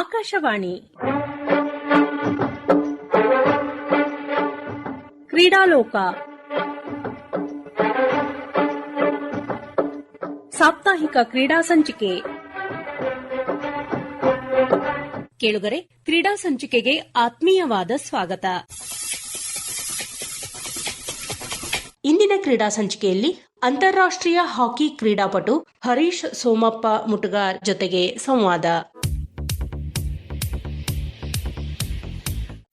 ಆಕಾಶವಾಣಿ. ಕ್ರೀಡಾಲೋಕ. ಸಾಪ್ತಾಹಿಕ ಕ್ರೀಡಾ ಸಂಚಿಕೆ. ಕೇಳುಗರೆ, ಕ್ರೀಡಾ ಸಂಚಿಕೆಗೆ ಆತ್ಮೀಯವಾದ ಸ್ವಾಗತ. ಇಂದಿನ ಕ್ರೀಡಾ ಸಂಚಿಕೆಯಲ್ಲಿ ಅಂತಾರಾಷ್ಟ್ರೀಯ ಹಾಕಿ ಕ್ರೀಡಾಪಟು ಹರೀಶ್ ಸೋಮಪ್ಪ ಮುಟಗಾರ್ ಜೊತೆಗೆ ಸಂವಾದ.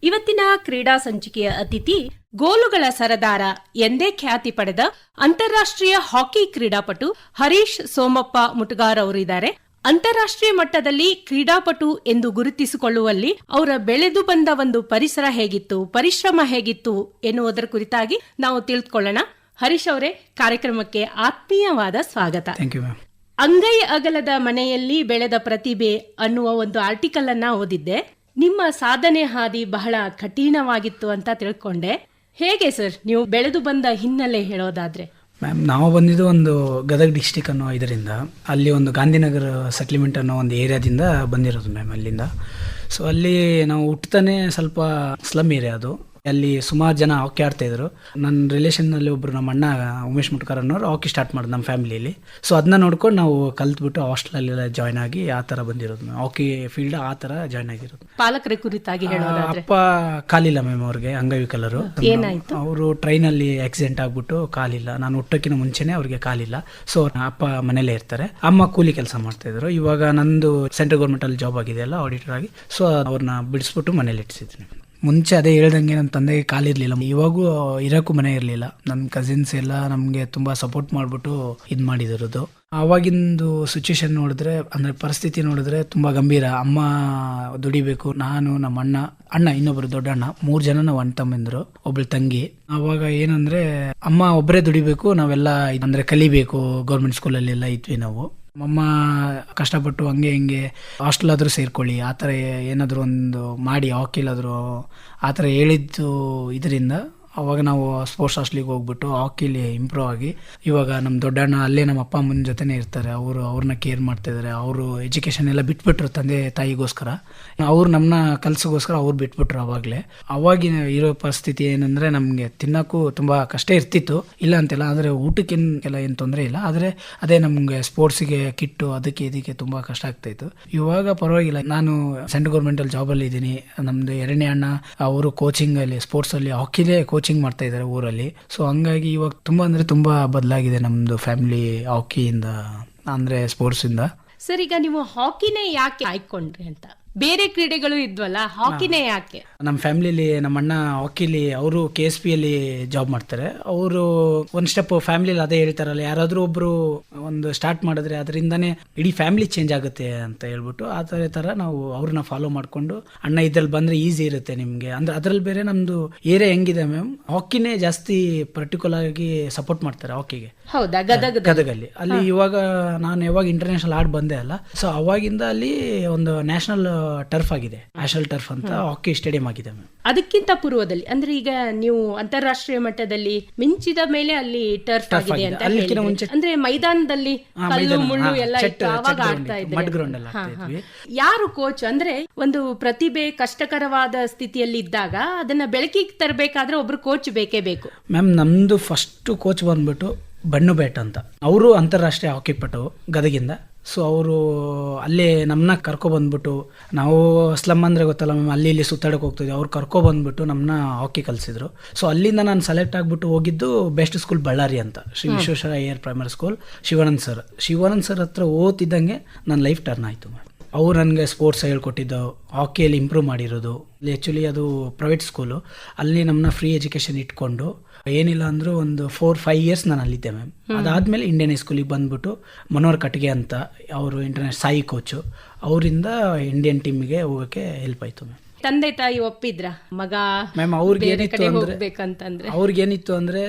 ಇವತ್ತಿನ ಕ್ರೀಡಾ ಸಂಚಿಕೆಯ ಅತಿಥಿ ಗೋಲುಗಳ ಸರದಾರ ಎಂದೇ ಖ್ಯಾತಿ ಪಡೆದ ಅಂತಾರಾಷ್ಟ್ರೀಯ ಹಾಕಿ ಕ್ರೀಡಾಪಟು ಹರೀಶ್ ಸೋಮಪ್ಪ ಮುಟುಗಾರ್ ಅವರಿದ್ದಾರೆ. ಅಂತಾರಾಷ್ಟ್ರೀಯ ಮಟ್ಟದಲ್ಲಿ ಕ್ರೀಡಾಪಟು ಎಂದು ಗುರುತಿಸಿಕೊಳ್ಳುವಲ್ಲಿ ಅವರ ಬೆಳೆದು ಬಂದ ಒಂದು ಪರಿಸರ ಹೇಗಿತ್ತು ಪರಿಶ್ರಮ ಹೇಗಿತ್ತು ಎನ್ನುವುದರ ಕುರಿತಾಗಿ ನಾವು ತಿಳಿದುಕೊಳ್ಳೋಣ. ಹರೀಶ್ ಅವರೇ ಕಾರ್ಯಕ್ರಮಕ್ಕೆ ಆತ್ಮೀಯವಾದ ಸ್ವಾಗತ. ಅಂಗೈ ಅಗಲದ ಮನೆಯಲ್ಲಿ ಬೆಳೆದ ಪ್ರತಿಭೆ ಅನ್ನುವ ಒಂದು ಆರ್ಟಿಕಲ್ ಅನ್ನ ಓದಿದ್ದೆ. ನಿಮ್ಮ ಸಾಧನೆ ಹಾದಿ ಬಹಳ ಕಠಿಣವಾಗಿತ್ತು ಅಂತ ತಿಳ್ಕೊಂಡೆ. ಹೇಗೆ ಸರ್ ನೀವು ಬೆಳೆದು ಬಂದ ಹಿನ್ನೆಲೆ ಹೇಳೋದಾದ್ರೆ? ಮ್ಯಾಮ್, ನಾವು ಬಂದಿದ್ದು ಒಂದು ಗದಗ ಡಿಸ್ಟಿಕ್ ಅನ್ನೋ ಇದರಿಂದ, ಅಲ್ಲಿ ಒಂದು ಗಾಂಧಿನಗರ ಸೆಟ್ಲ್ಮೆಂಟ್ ಅನ್ನೋ ಒಂದು ಏರಿಯಾದಿಂದ ಬಂದಿರೋದು ಮ್ಯಾಮ್ ಅಲ್ಲಿಂದ. ಸೊ ಅಲ್ಲಿ ನಾವು ಹುಟ್ಟತಾನೆ ಸ್ವಲ್ಪ ಸ್ಲಮ್ ಏರಿಯಾ ಅದು. ಅಲ್ಲಿ ಸುಮಾರು ಜನ ಹಾಕಿ ಆಡ್ತಾ ಇದ್ರು. ನನ್ನ ರಿಲೇಷನ್ನಲ್ಲಿ ಒಬ್ರು ನಮ್ಮ ಅಣ್ಣ ಉಮೇಶ್ ಮುಟ್ಕರ್ ಅನ್ನೋರು ಹಾಕಿ ಸ್ಟಾರ್ಟ್ ಮಾಡೋದು ನಮ್ಮ ಫ್ಯಾಮಿಲಿಯಲ್ಲಿ ಸೊ ಅದನ್ನ ನೋಡ್ಕೊಂಡು ನಾವು ಕಲ್ತ್ಬಿಟ್ಟು ಹಾಸ್ಟೆಲಲ್ಲೆಲ್ಲ ಜಾಯ್ನ್ ಆಗಿ ಆ ಥರ ಬಂದಿರೋದು ಮ್ಯಾಮ್ ಹಾಕಿ ಫೀಲ್ಡ್ ಆ ಥರ ಜಾಯ್ನ್ ಆಗಿರೋದು. ಪಾಲಕರ ಕುರಿತಾಗಿ ಅಪ್ಪ ಕಾಲಿಲ್ಲ ಮ್ಯಾಮ್ ಅವ್ರಿಗೆ ಅಂಗವಿಕಲರು? ಅವರು ಟ್ರೈನಲ್ಲಿ ಆಕ್ಸಿಡೆಂಟ್ ಆಗ್ಬಿಟ್ಟು ಕಾಲಿಲ್ಲ. ನಾನು ಹುಟ್ಟೋಕ್ಕಿಂತ ಮುಂಚೆನೆ ಅವ್ರಿಗೆ ಕಾಲಿಲ್ಲ. ಸೊ ಅಪ್ಪ ಮನೇಲೆ ಇರ್ತಾರೆ. ಅಮ್ಮ ಕೂಲಿ ಕೆಲಸ ಮಾಡ್ತಾ ಇದ್ರು. ಇವಾಗ ನಂದು ಸೆಂಟ್ರಲ್ ಗೌರ್ಮೆಂಟ್ ಅಲ್ಲಿ ಜಾಬ್ ಆಗಿದೆ ಅಲ್ಲ ಆಡಿಟರ್ ಆಗಿ. ಸೊ ಅವ್ರನ್ನ ಬಿಡಿಸ್ಬಿಟ್ಟು ಮನೇಲಿ ಇಟ್ಟಿಸಿದ್ದೀನಿ. ಮುಂಚೆ ಅದೇ ಹೇಳ್ದಂಗೆ ನನ್ನ ತಂದೆಗೆ ಕಾಲಿರ್ಲಿಲ್ಲ ಇವಾಗೂ ಇರೋಕ್ಕೂ ಮನೆ ಇರಲಿಲ್ಲ. ನನ್ನ ಕಸಿನ್ಸ್ ಎಲ್ಲ ನಮಗೆ ತುಂಬ ಸಪೋರ್ಟ್ ಮಾಡಿಬಿಟ್ಟು ಇದು ಮಾಡಿದಿರೋದು. ಆವಾಗಿಂದು ಸಿಚುವೇಶನ್ ನೋಡಿದ್ರೆ, ಅಂದ್ರೆ ಪರಿಸ್ಥಿತಿ ನೋಡಿದ್ರೆ ತುಂಬಾ ಗಂಭೀರ. ಅಮ್ಮ ದುಡಿಬೇಕು, ನಾನು, ನಮ್ಮ ಅಣ್ಣ ಅಣ್ಣ, ಇನ್ನೊಬ್ರು ದೊಡ್ಡ ಅಣ್ಣ, ಮೂರ್ ಜನ ನಾವು ಅಣ್ಣ ತಮ್ಮಂದ್ರು, ಒಬ್ಳು ತಂಗಿ. ಅವಾಗ ಏನಂದ್ರೆ, ಅಮ್ಮ ಒಬ್ಬರೇ ದುಡಿಬೇಕು, ನಾವೆಲ್ಲ ಅಂದ್ರೆ ಕಲಿಬೇಕು ಗೌರ್ಮೆಂಟ್ ಸ್ಕೂಲಲ್ಲೆಲ್ಲ ಇದ್ವಿ ನಾವು. ಅಮ್ಮ ಕಷ್ಟಪಟ್ಟು ಹಂಗೆ ಹಿಂಗೆ ಹಾಸ್ಟೆಲ್ ಆದರೂ ಸೇರ್ಕೊಳ್ಳಿ, ಆ ಥರ ಏನಾದರೂ ಒಂದು ಮಾಡಿ ಹಾಕಿಲಾದರೂ ಆ ಥರ ಹೇಳಿದ್ದು ಇದರಿಂದ ಅವಾಗ ನಾವು ಸ್ಪೋರ್ಟ್ಸ್ ಹಾಸ್ಟ್ಲಿಗೆ ಹೋಗ್ಬಿಟ್ಟು ಹಾಕಿಲಿ ಇಂಪ್ರೂವ್ ಆಗಿ ಇವಾಗ ನಮ್ಮ ದೊಡ್ಡಣ್ಣ ಅಲ್ಲೇ ನಮ್ಮ ಅಪ್ಪ ಅಮ್ಮನ ಜೊತೆನೇ ಇರ್ತಾರೆ. ಅವರು ಅವ್ರನ್ನ ಕೇರ್ ಮಾಡ್ತಾ ಇದ್ದಾರೆ ಅವರು ಎಜುಕೇಷನ್ ಎಲ್ಲ ಬಿಟ್ಬಿಟ್ರು ತಂದೆ ತಾಯಿಗೋಸ್ಕರ. ಅವ್ರು ನಮ್ಮನ್ನ ಕಲ್ಸಿಗೋಸ್ಕರ ಅವ್ರು ಬಿಟ್ಬಿಟ್ರು ಅವಾಗಲೇ. ಅವಾಗಿನ ಇರೋ ಪರಿಸ್ಥಿತಿ ಏನಂದ್ರೆ ನಮಗೆ ತಿನ್ನೋಕ್ಕೂ ತುಂಬ ಕಷ್ಟ ಇರ್ತಿತ್ತು. ಇಲ್ಲ ಅಂತಿಲ್ಲ, ಆದರೆ ಊಟಕ್ಕೆಲ್ಲ ಏನು ತೊಂದರೆ ಇಲ್ಲ. ಆದರೆ ಅದೇ ನಮಗೆ ಸ್ಪೋರ್ಟ್ಸಿಗೆ ಕಿಟ್ಟು ಅದಕ್ಕೆ ಇದಕ್ಕೆ ತುಂಬ ಕಷ್ಟ ಆಗ್ತಾಯಿತ್ತು. ಇವಾಗ ಪರವಾಗಿಲ್ಲ. ನಾನು ಸೆಂಟ್ರಲ್ ಗೌರ್ಮೆಂಟಲ್ಲಿ ಜಾಬಲ್ಲಿ ಇದ್ದೀನಿ ನಮ್ಮದು ಎರಡನೇ ಅಣ್ಣ, ಅವರು ಕೋಚಿಂಗಲ್ಲಿ ಸ್ಪೋರ್ಟ್ಸಲ್ಲಿ ಹಾಕಿಲೇ ಕೋಚಿಂಗ್ ಮಾಡ್ತಾ ಇದ್ದಾರೆ ಊರಲ್ಲಿ. ಸೊ ಹಂಗಾಗಿ ಇವಾಗ ತುಂಬ ಅಂದ್ರೆ ತುಂಬ ಬದಲಾಗಿದೆ ನಮ್ದು ಫ್ಯಾಮಿಲಿ ಹಾಕಿಯಿಂದ ಅಂದ್ರೆ ಸ್ಪೋರ್ಟ್ಸ್ ಇಂದ. ಸರ್, ಈಗ ನೀವು ಹಾಕಿನೇ ಯಾಕೆ ಆಯ್ಕೊಂಡ್ರಿ ಅಂತ? ಬೇರೆ ಕ್ರೀಡೆಗಳು ಇದ್ವಲ್ಲ ಹಾಕಿನೇ ಯಾಕೆ? ನಮ್ಮ ಫ್ಯಾಮಿಲಿಲಿ ನಮ್ಮ ಅಣ್ಣ ಹಾಕಿಲಿ ಅವರು ಕೆ ಎಸ್ ಪಿ ಅಲ್ಲಿ ಜಾಬ್ ಮಾಡ್ತಾರೆ. ಅವರು ಒಂದ್ ಸ್ಟೆಪ್ ಫ್ಯಾಮಿಲಿಲಿ ಅದೇ ಹೇಳ್ತಾರಲ್ಲ ಯಾರಾದ್ರೂ ಒಬ್ರು ಒಂದು ಸ್ಟಾರ್ಟ್ ಮಾಡಿದ್ರೆ ಅದರಿಂದಾನೇ ಇಡೀ ಫ್ಯಾಮಿಲಿ ಚೇಂಜ್ ಆಗುತ್ತೆ ಅಂತ ಹೇಳ್ಬಿಟ್ಟು ಆ ಥರ ತರ ನಾವು ಅವ್ರನ್ನ ಫಾಲೋ ಮಾಡ್ಕೊಂಡು ಅಣ್ಣ ಇದ್ರಲ್ಲಿ ಬಂದ್ರೆ ಈಸಿ ಇರುತ್ತೆ ನಿಮ್ಗೆ. ಅಂದ್ರೆ ಅದ್ರಲ್ಲಿ ಬೇರೆ ನಮ್ದು ಏರಿಯಾ ಹೆಂಗಿದೆ ಮ್ಯಾಮ್ ಹಾಕಿನೇ ಜಾಸ್ತಿ ಪರ್ಟಿಕ್ಯುಲರ್ ಆಗಿ ಸಪೋರ್ಟ್ ಮಾಡ್ತಾರೆ ಹಾಕಿಗೆ ಹೌದಾ? ಗದಗ ಗದಗಲ್ಲಿ. ಅಲ್ಲಿ ಇವಾಗ ನಾನು ಯಾವಾಗ ಇಂಟರ್ನ್ಯಾಷನಲ್ ಆಡ್ ಬಂದೆ ಅಲ್ಲ ಸೊ ಅವಾಗಿಂದ ಅಲ್ಲಿ ಒಂದು ನ್ಯಾಷನಲ್ ಟರ್ಫ್ ಆಗಿದೆ ಆಶಲ್ ಟರ್ಫ್ ಅಂತ ಹಾಕಿ ಸ್ಟೇಡಿಯಂ ಆಗಿದೆ. ಮ್ಯಾಮ್ ಅದಕ್ಕಿಂತ ಪೂರ್ವದಲ್ಲಿ ಅಂದ್ರೆ ಈಗ ನೀವು ಅಂತಾರಾಷ್ಟ್ರೀಯ ಮಟ್ಟದಲ್ಲಿ ಮಿಂಚಿದ ಮೇಲೆ ಅಲ್ಲಿ ಟರ್ಫ್ ಆಗಿದೆ. ಅಂತ ಅಂದ್ರೆ ಮೈದಾನದಲ್ಲಿ ಕಲ್ಲು ಮುಳ್ಳು ಎಲ್ಲ ಚೆಟ್ ಆಡ್ತಾ ಇದ್ವಿ. ಯಾರು ಕೋಚ್ ಅಂದ್ರೆ ಒಂದು ಪ್ರತಿಭೆ ಕಷ್ಟಕರವಾದ ಸ್ಥಿತಿಯಲ್ಲಿ ಇದ್ದಾಗ ಅದನ್ನ ಬೆಳಕಿಗೆ ತರಬೇಕಾದ್ರೆ ಒಬ್ರು ಕೋಚ್ ಬೇಕೇ ಬೇಕು. ಮ್ಯಾಮ್ ನಮ್ದು ಫಸ್ಟ್ ಕೋಚ್ ಬಂದ್ಬಿಟ್ಟು ಬಣ್ಣು ಬೇಟ್ ಅಂತ. ಅವರು ಅಂತಾರಾಷ್ಟ್ರೀಯ ಹಾಕಿ ಪಟು ಗದಗಿಂದ. ಸೊ ಅವರು ಅಲ್ಲೇ ನಮ್ಮನ್ನ ಕರ್ಕೊಬಂದ್ಬಿಟ್ಟು ನಾವು ಸ್ಲಮ್ ಅಂದರೆ ಗೊತ್ತಲ್ಲ ಮ್ಯಾಮ್ ಅಲ್ಲಿ ಇಲ್ಲಿ ಸುತ್ತಾಡಕ್ಕೆ ಹೋಗ್ತಿದ್ವಿ. ಅವ್ರು ಕರ್ಕೊಬಂದ್ಬಿಟ್ಟು ನಮ್ಮನ್ನ ಹಾಕಿ ಕಲಿಸಿದ್ರು. ಸೊ ಅಲ್ಲಿಂದ ನಾನು ಸೆಲೆಕ್ಟ್ ಆಗಿಬಿಟ್ಟು ಹೋಗಿದ್ದು ಬೆಸ್ಟ್ ಸ್ಕೂಲ್ ಬಳ್ಳಾರಿ ಅಂತ. Shri Visvesvaraya primary school Shivanand sir Shivanand sir ಹತ್ರ ಓದ್ತಿದ್ದಂಗೆ ನನ್ನ ಲೈಫ್ ಟರ್ನ್ ಆಯಿತು ಮ್ಯಾಮ್ ಅವ್ರು ನನಗೆ ಸ್ಪೋರ್ಟ್ಸ್ ಹೇಳ್ಕೊಟ್ಟಿದ್ದು ಹಾಕಿಯಲ್ಲಿ ಇಂಪ್ರೂವ್ ಮಾಡಿರೋದು. ಆ್ಯಕ್ಚುಲಿ ಅದು ಪ್ರೈವೇಟ್ ಸ್ಕೂಲು ಅಲ್ಲಿ ನಮ್ಮನ್ನ ಫ್ರೀ ಎಜುಕೇಷನ್ ಇಟ್ಕೊಂಡು ಏನಿಲ್ಲ ಅಂದ್ರೆ ಒಂದು ಫೋರ್ ಫೈವ್ ಇಯರ್ಸ್ ನಾನು ಅಲ್ಲಿದ್ದೆ ಮ್ಯಾಮ್ ಅದಾದ್ಮೇಲೆ ಇಂಡಿಯನ್ ಸ್ಕೂಲಿಗೆ ಬಂದ್ಬಿಟ್ಟು ಮನೋಹರ್ ಕಟ್ಗೆ ಅಂತ ಅವರು ಇಂಟರ್ನ್ಯಾಷನಲ್ ಸಾಯಿ ಕೋಚು ಅವರಿಂದ ಇಂಡಿಯನ್ ಟೀಮಿಗೆ ಹೋಗೋಕ್ಕೆ ಹೆಲ್ಪ್ ಆಯಿತು ಮ್ಯಾಮ್ ತಂದೆ ತಾಯಿ ಒಪ್ಪಿದ್ರ? ಮಗ ಮ್ಯಾಮ್ ಅವ್ರಿಗೆ ಏನಿತ್ತು ಅಂದ್ರೆ ಹೋಗ್ಬೇಕಂತಂದ್ರೆ? ಅವ್ರಿಗೆ ಏನಿತ್ತು ಅಂದ್ರೆ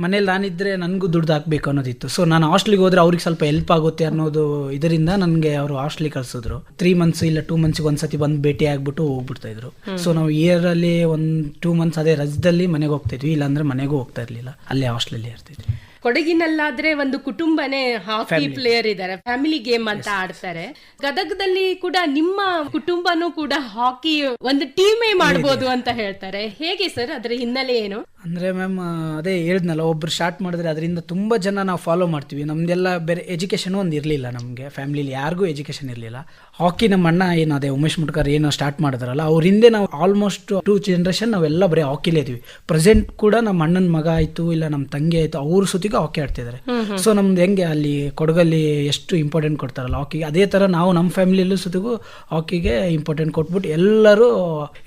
ಮನೇಲಿ ನಾನಿದ್ರೆ ನನ್ಗೂ ದುಡ್ಡು ಹಾಕ್ಬೇಕು ಅನ್ನೋದಿತ್ತು. ಸೊ ನಾನು ಹಾಸ್ಟ್ಲಿಗೆ ಹೋದ್ರೆ ಅವ್ರಿಗೆ ಸ್ವಲ್ಪ ಹೆಲ್ಪ್ ಆಗುತ್ತೆ ಅನ್ನೋದು ಇದರಿಂದ ನನಗೆ ಅವರು ಹಾಸ್ಟ್ಲಿಗೆ ಕಳ್ಸಿದ್ರು. ತ್ರೀ ಮಂತ್ಸ್ ಇಲ್ಲ ಟೂ ಮಂತ್ಸ್ಗೆ ಒಂದ್ಸತಿ ಬಂದು ಭೇಟಿ ಆಗ್ಬಿಟ್ಟು ಹೋಗ್ಬಿಡ್ತಾ ಇದ್ರು. ಸೊ ನಾವು ಇಯರ್ ಅಲ್ಲಿ ಒಂದ್ ಟೂ ಮಂತ್ಸ್ ಅದೇ ರಜದಲ್ಲಿ ಮನೆಗೆ ಹೋಗ್ತಾ ಇದ್ವಿ. ಇಲ್ಲಾಂದ್ರೆ ಮನೆಗೂ ಹೋಗ್ತಾ ಇರ್ಲಿಲ್ಲ. ಅಲ್ಲೇ ಹಾಸ್ಟ್ಲಲ್ಲಿ ಇರ್ತಿದ್ವಿ. ಕೊಡಗಿನಲ್ಲಾದ್ರೆ ಒಂದು ಕುಟುಂಬನೇ ಹಾಕಿ ಪ್ಲೇಯರ್ ಇದ್ದಾರೆ ಫ್ಯಾಮಿಲಿ ಗೇಮ್ ಅಂತ ಆಡ್ತಾರೆ. ಗದಗದಲ್ಲಿ ಕೂಡ ನಿಮ್ಮ ಕುಟುಂಬನೂ ಕೂಡ ಹಾಕಿ ಒಂದು ಟೀಮೇ ಮಾಡಬಹುದು ಅಂತ ಹೇಳ್ತಾರೆ. ಹೇಗೆ ಸರ್ ಅದ್ರ ಹಿನ್ನೆಲೆ ಏನು? ಅಂದ್ರೆ ಮ್ಯಾಮ್ ಅದೇ ಹೇಳಿದ್ನಲ್ಲ ಒಬ್ರು ಸ್ಟಾರ್ಟ್ ಮಾಡಿದ್ರೆ ಅದರಿಂದ ತುಂಬಾ ಜನ ನಾವು ಫಾಲೋ ಮಾಡ್ತೀವಿ. ನಮ್ದೆಲ್ಲ ಬೇರೆ ಎಜುಕೇಶನ್ ಒಂದು ಇರಲಿಲ್ಲ ನಮಗೆ. ಫ್ಯಾಮಿಲಿಲಿ ಯಾರಿಗೂ ಎಜುಕೇಶನ್ ಇರಲಿಲ್ಲ. ಹಾಕಿ ನಮ್ಮ ಅಣ್ಣ ಏನು ಅದೇ ಉಮೇಶ್ ಮುಟ್ಕರ್ ಏನು ಸ್ಟಾರ್ಟ್ ಮಾಡಿದ್ರಲ್ಲ ಅವ್ರ ಹಿಂದೆ ನಾವು ಆಲ್ಮೋಸ್ಟ್ ಟೂ ಜನ್ರೇಷನ್ ನಾವೆಲ್ಲ ಬರೀ ಹಾಕಿಲೇ ಇದೀವಿ ಪ್ರೆಸೆಂಟ್ ಕೂಡ ನಮ್ಮ ಅಣ್ಣನ ಮಗ ಆಯಿತು ಇಲ್ಲ ನಮ್ಮ ತಂಗಿ ಆಯಿತು ಅವ್ರ ಸುತ್ತಿಗೂ ಹಾಕಿ ಆಡ್ತಿದ್ದಾರೆ ಸೊ ನಮ್ದು ಹೆಂಗೆ ಅಲ್ಲಿ ಕೊಡಗಲ್ಲಿ ಎಷ್ಟು ಇಂಪಾರ್ಟೆಂಟ್ ಕೊಡ್ತಾರಲ್ಲ ಹಾಕಿಗೆ ಅದೇ ಥರ ನಾವು ನಮ್ಮ ಫ್ಯಾಮಿಲಿಯಲ್ಲೂ ಸುತ್ತಿಗೂ ಹಾಕಿಗೆ ಇಂಪಾರ್ಟೆಂಟ್ ಕೊಟ್ಬಿಟ್ಟು ಎಲ್ಲರೂ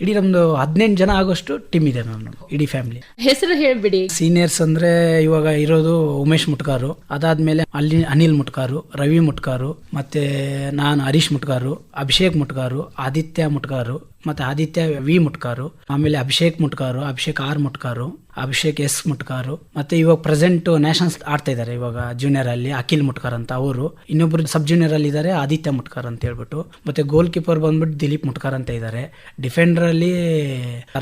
ಇಡೀ ನಮ್ದು ಹದಿನೆಂಟು ಜನ ಆಗೋಷ್ಟು ಟೀಮ್ ಇದೆ ಮ್ಯಾಮ್ ನಮ್ದು ಇಡೀ ಫ್ಯಾಮಿಲಿ ಹೆಸರು ಹೇಳ್ಬಿಡಿ. ಸೀನಿಯರ್ಸ್ ಅಂದ್ರೆ ಇವಾಗ ಇರೋದು ಉಮೇಶ್ ಮುಟ್ಕಾರು ಅದಾದ್ಮೇಲೆ ಅಲ್ಲಿ ಅನಿಲ್ ಮುಟ್ಕಾರು ರವಿ ಮುಟ್ಕಾರು ಮತ್ತೆ ನಾನು ಹರೀಶ್ ಮುಟ್ಕಾರು ಅಭಿಷೇಕ್ ಮುಟ್ಕಾರು ಆದಿತ್ಯ ಮುಟ್ಕಾರು ಮತ್ತೆ ಆದಿತ್ಯ ವಿ ಮುಟ್ಕಾರು, ಆಮೇಲೆ ಅಭಿಷೇಕ್ ಮುಟ್ಕಾರು, ಅಭಿಷೇಕ್ ಆರ್ ಮುಟ್ಕಾರು, ಅಭಿಷೇಕ್ ಎಸ್ ಮುಟ್ಕಾರು, ಮತ್ತೆ ಇವಾಗ ಪ್ರೆಸೆಂಟ್ ನ್ಯಾಷನಲ್ಸ್ ಆಡ್ತಾ ಇದ್ದಾರೆ ಇವಾಗ ಜೂನಿಯರ್ ಅಲ್ಲಿ, ಅಖಿಲ್ ಮುಟ್ಕಾರ್ ಅಂತ ಅವರು. ಇನ್ನೊಬ್ರು ಸಬ್ ಜೂನಿಯರ್ ಅಲ್ಲಿ ಇದ್ದಾರೆ ಆದಿತ್ಯ ಮುಟ್ಕಾರ್ ಅಂತ ಹೇಳ್ಬಿಟ್ಟು. ಮತ್ತೆ ಗೋಲ್ ಕೀಪರ್ ಬಂದ್ಬಿಟ್ಟು ದಿಲೀಪ್ ಮುಟ್ಕಾರ್ ಅಂತ ಇದ್ದಾರೆ ಡಿಫೆಂಡರ್ ಅಲ್ಲಿ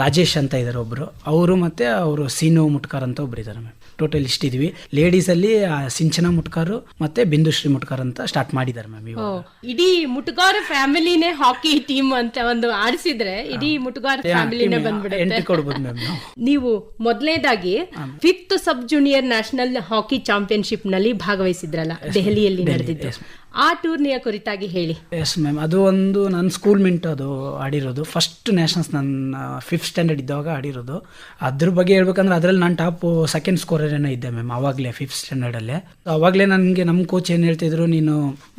ರಾಜೇಶ್ ಅಂತ ಇದ್ದಾರೆ ಒಬ್ರು. ಅವರು ಮತ್ತೆ ಅವರು ಸೀನು ಮುಟ್ಕಾರ್ ಅಂತ ಒಬ್ರು ಇದ್ದಾರೆ ಮ್ಯಾಮ್ ಟೋಟಲ್ ಇಷ್ಟಿದ್ವಿ. ಲೇಡೀಸ್ ಅಲ್ಲಿ ಆ, ಸಿಂಚನ ಮುಟ್ಕಾರು ಮತ್ತೆ ಬಿಂದುಶ್ರೀ ಮುಟ್ಕಾರ್ ಅಂತ ಸ್ಟಾರ್ಟ್ ಮಾಡಿದಾರೆ ಮ್ಯಾಮ್ ಇವಾಗ. ಇಡೀ ಮುಟ್ಗಾರ್ ಫ್ಯಾಮಿಲಿನೇ ಹಾಕಿ ಟೀಮ್ ಅಂತ ಒಂದು ಆಡಿಸಿದ್ರೆ ಇಡೀ ಮುಟ್ಗಾರ್ ಫ್ಯಾಮಿಲಿನೇ ಬಂದ್ಬಿಡುತ್ತೆ. ಕೊಡ್ಬೋದು ಮ್ಯಾಮ್ ನಾವು. ನೀವು ಮೊದಲನೇದಾಗಿ fifth sub junior national hockey ಚಾಂಪಿಯನ್ಶಿಪ್ನಲ್ಲಿ ಭಾಗವಹಿಸಿದ್ರಲ್ಲ ದೆಹಲಿಯಲ್ಲಿ ನಡೆದಿದ್ದು. ಆ ಟೂರ್ನಿಯ ಕುರಿತಾಗಿ ಹೇಳಿ. ಎಸ್ ಮ್ಯಾಮ್ ಅದು ಒಂದು ನನ್ನ ಸ್ಕೂಲ್ ಮಿಂಟ್ ಅದು ಆಡಿರೋದು. ಫಸ್ಟ್ ನ್ಯಾಷನಲ್ಸ್ ನನ್ನ ಫಿಫ್ತ್ ಸ್ಟ್ಯಾಂಡರ್ಡ್ ಇದ್ದಾಗ ಆಡಿರೋದು. ಅದ್ರ ಬಗ್ಗೆ ಹೇಳ್ಬೇಕಂದ್ರೆ ಅದರಲ್ಲಿ ನಾನು ಟಾಪ್ ಸೆಕೆಂಡ್ ಸ್ಕೋರರ್ ಏನೋ ಇದ್ದೆ ಮ್ಯಾಮ್ ಅವಾಗಲೇ ಫಿಫ್ತ್ ಸ್ಟ್ಯಾಂಡರ್ಡಲ್ಲೇ ಅವಾಗಲೇ ನನಗೆ ನಮ್ಮ ಕೋಚ್ ಏನು ಹೇಳ್ತಿದ್ರು, ನೀನು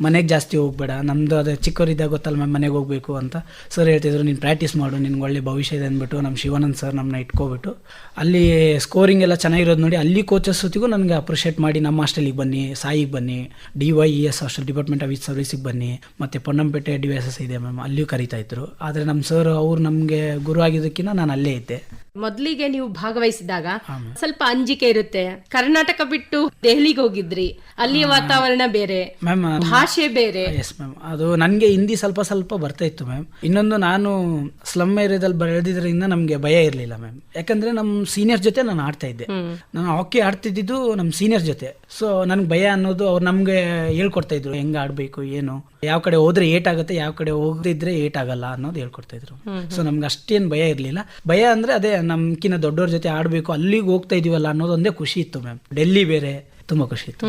ಮನೆಗೆ ಜಾಸ್ತಿ ಹೋಗ್ಬೇಡ ನಮ್ಮದು ಅದು ಚಿಕ್ಕವರಿದ್ದಾಗ ಗೊತ್ತಲ್ಲ ಮ್ಯಾಮ್ ಮನೆಗೆ ಹೋಗಬೇಕು ಅಂತ. ಸರ್ ಹೇಳ್ತಿದ್ರು, ನೀನು ಪ್ರಾಕ್ಟೀಸ್ ಮಾಡು, ನಿನ್ಗೆ ಒಳ್ಳೆ ಭವಿಷ್ಯ ಇದೆ ಅಂದ್ಬಿಟ್ಟು ನಮ್ಮ ಶಿವಾನಂದ್ ಸರ್ ನಮ್ಮನ್ನ ಇಟ್ಕೊಬಿಟ್ಟು. ಅಲ್ಲಿ ಸ್ಕೋರಿಂಗ್ ಎಲ್ಲ ಚೆನ್ನಾಗಿರೋದು ನೋಡಿ, ಅಲ್ಲಿ ಕೋಚಸ್ ಜೊತೆಗೂ ನನಗೆ ಅಪ್ರಿಷಿಯೇಟ್ ಮಾಡಿ, ನಮ್ಮ ಹಾಸ್ಟೆಲಿಗೆ ಬನ್ನಿ, ಸಾಯಿಗೆ ಬನ್ನಿ D Y E S hostel department of ಈ ಸರ್ವಿಸಿಗೆ ಬನ್ನಿ, ಮತ್ತೆ ಪೊನ್ನಂಪೇಟೆ ಡಿ ಎಸ್ ಎಸ್ ಇದೆ ಮ್ಯಾಮ್ ಅಲ್ಲಿಯೂ ಕರೀತಾ ಇದ್ರು. ಆದರೆ ನಮ್ಮ ಸರ್ ಅವ್ರು ನಮಗೆ ಗುರು ಆಗಿದ್ದಕ್ಕಿಂತ ನಾನು ಅಲ್ಲೇ ಇದ್ದೆ. ಮೊದಲಿಗೆ ನೀವು ಭಾಗವಹಿಸಿದಾಗ ಸ್ವಲ್ಪ ಅಂಜಿಕೆ ಇರುತ್ತೆ. ಕರ್ನಾಟಕ ಬಿಟ್ಟು ದೆಹಲಿಗೆ ಹೋಗಿದ್ರಿ. ಅಲ್ಲಿಯ ವಾತಾವರಣ ಬೇರೆ ಭಾಷೆ ಬೇರೆ. ಎಸ್ ಮ್ಯಾಮ್ ಅದು ನನಗೆ ಹಿಂದಿ ಸ್ವಲ್ಪ ಸ್ವಲ್ಪ ಬರ್ತಾ ಇತ್ತು ಮ್ಯಾಮ್ ಇನ್ನೊಂದು ನಾನು ಸ್ಲಮ್ ಏರಿಯಾದಲ್ಲಿ ಬೆಳೆದಿದ್ರಿಂದ ನಮಗೆ ಭಯ ಇರಲಿಲ್ಲ ಮ್ಯಾಮ್ ಯಾಕಂದ್ರೆ ನಮ್ಮ ಸೀನಿಯರ್ ಜೊತೆ ನಾನು ಆಡ್ತಾ ಇದ್ದೆ. ನಾನು ಹಾಕಿ ಆಡ್ತಿದ್ದು ನಮ್ಮ ಸೀನಿಯರ್ ಜೊತೆ. ಸೊ ನನಗೆ ಭಯ ಅನ್ನೋದು ಅವ್ರು ನಮಗೆ ಹೇಳ್ಕೊಡ್ತಾ ಇದ್ರು. ಹೆಂಗ್ ಆಡಬೇಕು ಏನು? ಯಾವ ಕಡೆ ಹೋದ್ರೆ ಏಟ್ ಆಗುತ್ತೆ ಯಾವ ಕಡೆ ಹೋಗದಿದ್ರೆ ಏಟ್ ಆಗಲ್ಲ ಅನ್ನೋದು ಹೇಳ್ಕೊಡ್ತಾ ಇದ್ರು. ಸೊ ನಮ್ಗೆ ಅಷ್ಟೇನು ಭಯ ಇರಲಿಲ್ಲ. ಭಯ ಅಂದ್ರೆ ಅದೇ ನಮ್ಕಿನ್ನ ದೊಡ್ಡವ್ರ ಜೊತೆ ಆಡಬೇಕು ಅಲ್ಲಿಗೆ ಹೋಗ್ತಾ ಇದೀವಲ್ಲ ಅನ್ನೋದು ಒಂದೇ ಖುಷಿ ಇತ್ತು ಮ್ಯಾಮ್. ಡೆಲ್ಲಿ ಬೇರೆ ತುಂಬಾ ಖುಷಿ ಇತ್ತು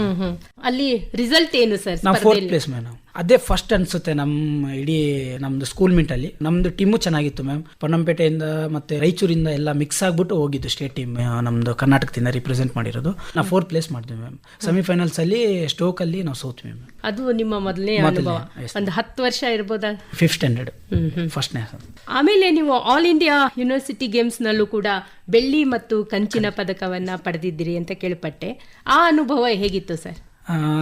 ಅಲ್ಲಿ ರಿಸಲ್ಟ್ ಏನು ಸರ್ ನಾವು ಫೋರ್ತ್ ಪ್ಲೇಸ್ ಮ್ಯಾಮ್ ಅದೇ ಫಸ್ಟ್ ಅನ್ಸುತ್ತೆ ನಮ್ಮ ಇಡೀ ನಮ್ದು ಸ್ಕೂಲ್ ಅಲ್ಲಿ. ನಮ್ದು ಟೀಮು ಚೆನ್ನಾಗಿತ್ತು ಮ್ಯಾಮ್ ಪೊನ್ನಂಪೇಟೆಯಿಂದ ಮತ್ತೆ ರಾಯಚೂರಿಂದ ಎಲ್ಲ ಮಿಕ್ಸ್ ಆಗ್ಬಿಟ್ಟು ಹೋಗಿದ್ದು ಸ್ಟೇಟ್ ಟೀಮ್ ನಮ್ದು ಕರ್ನಾಟಕದಿಂದ ರಿಪ್ರೆಸೆಂಟ್ ಮಾಡಿರೋದು. ನಾವು ಫೋರ್ತ್ ಪ್ಲೇಸ್ ಮಾಡಿದ್ವಿ ಮ್ಯಾಮ್ ಸೆಮಿಫೈನಲ್ಸಲ್ಲಿ ಅಲ್ಲಿ ಸ್ಟೋಕ್ ಅಲ್ಲಿ ನಾವು ಸೋತ್ವಿ ಮ್ಯಾಮ್ ಅದು ನಿಮ್ಮ ಮೊದಲನೇ ಅನುಭವ. ಒಂದು ಹತ್ತು ವರ್ಷ ಇರ್ಬೋದಾ? ಫಿಫ್ತ್ ಸ್ಟ್ಯಾಂಡರ್ಡ್ ಫಸ್ಟ್ನೇ ಆಮೇಲೆ ನೀವು ಆಲ್ ಇಂಡಿಯಾ ಯೂನಿವರ್ಸಿಟಿ ಗೇಮ್ಸ್ ನಲ್ಲೂ ಕೂಡ ಬೆಳ್ಳಿ ಮತ್ತು ಕಂಚಿನ ಪದಕವನ್ನ ಪಡೆದಿದ್ದೀರಿ ಅಂತ ಕೇಳ್ಪಟ್ಟೆ. ಆ ಅನುಭವ ಹೇಗಿತ್ತು ಸರ್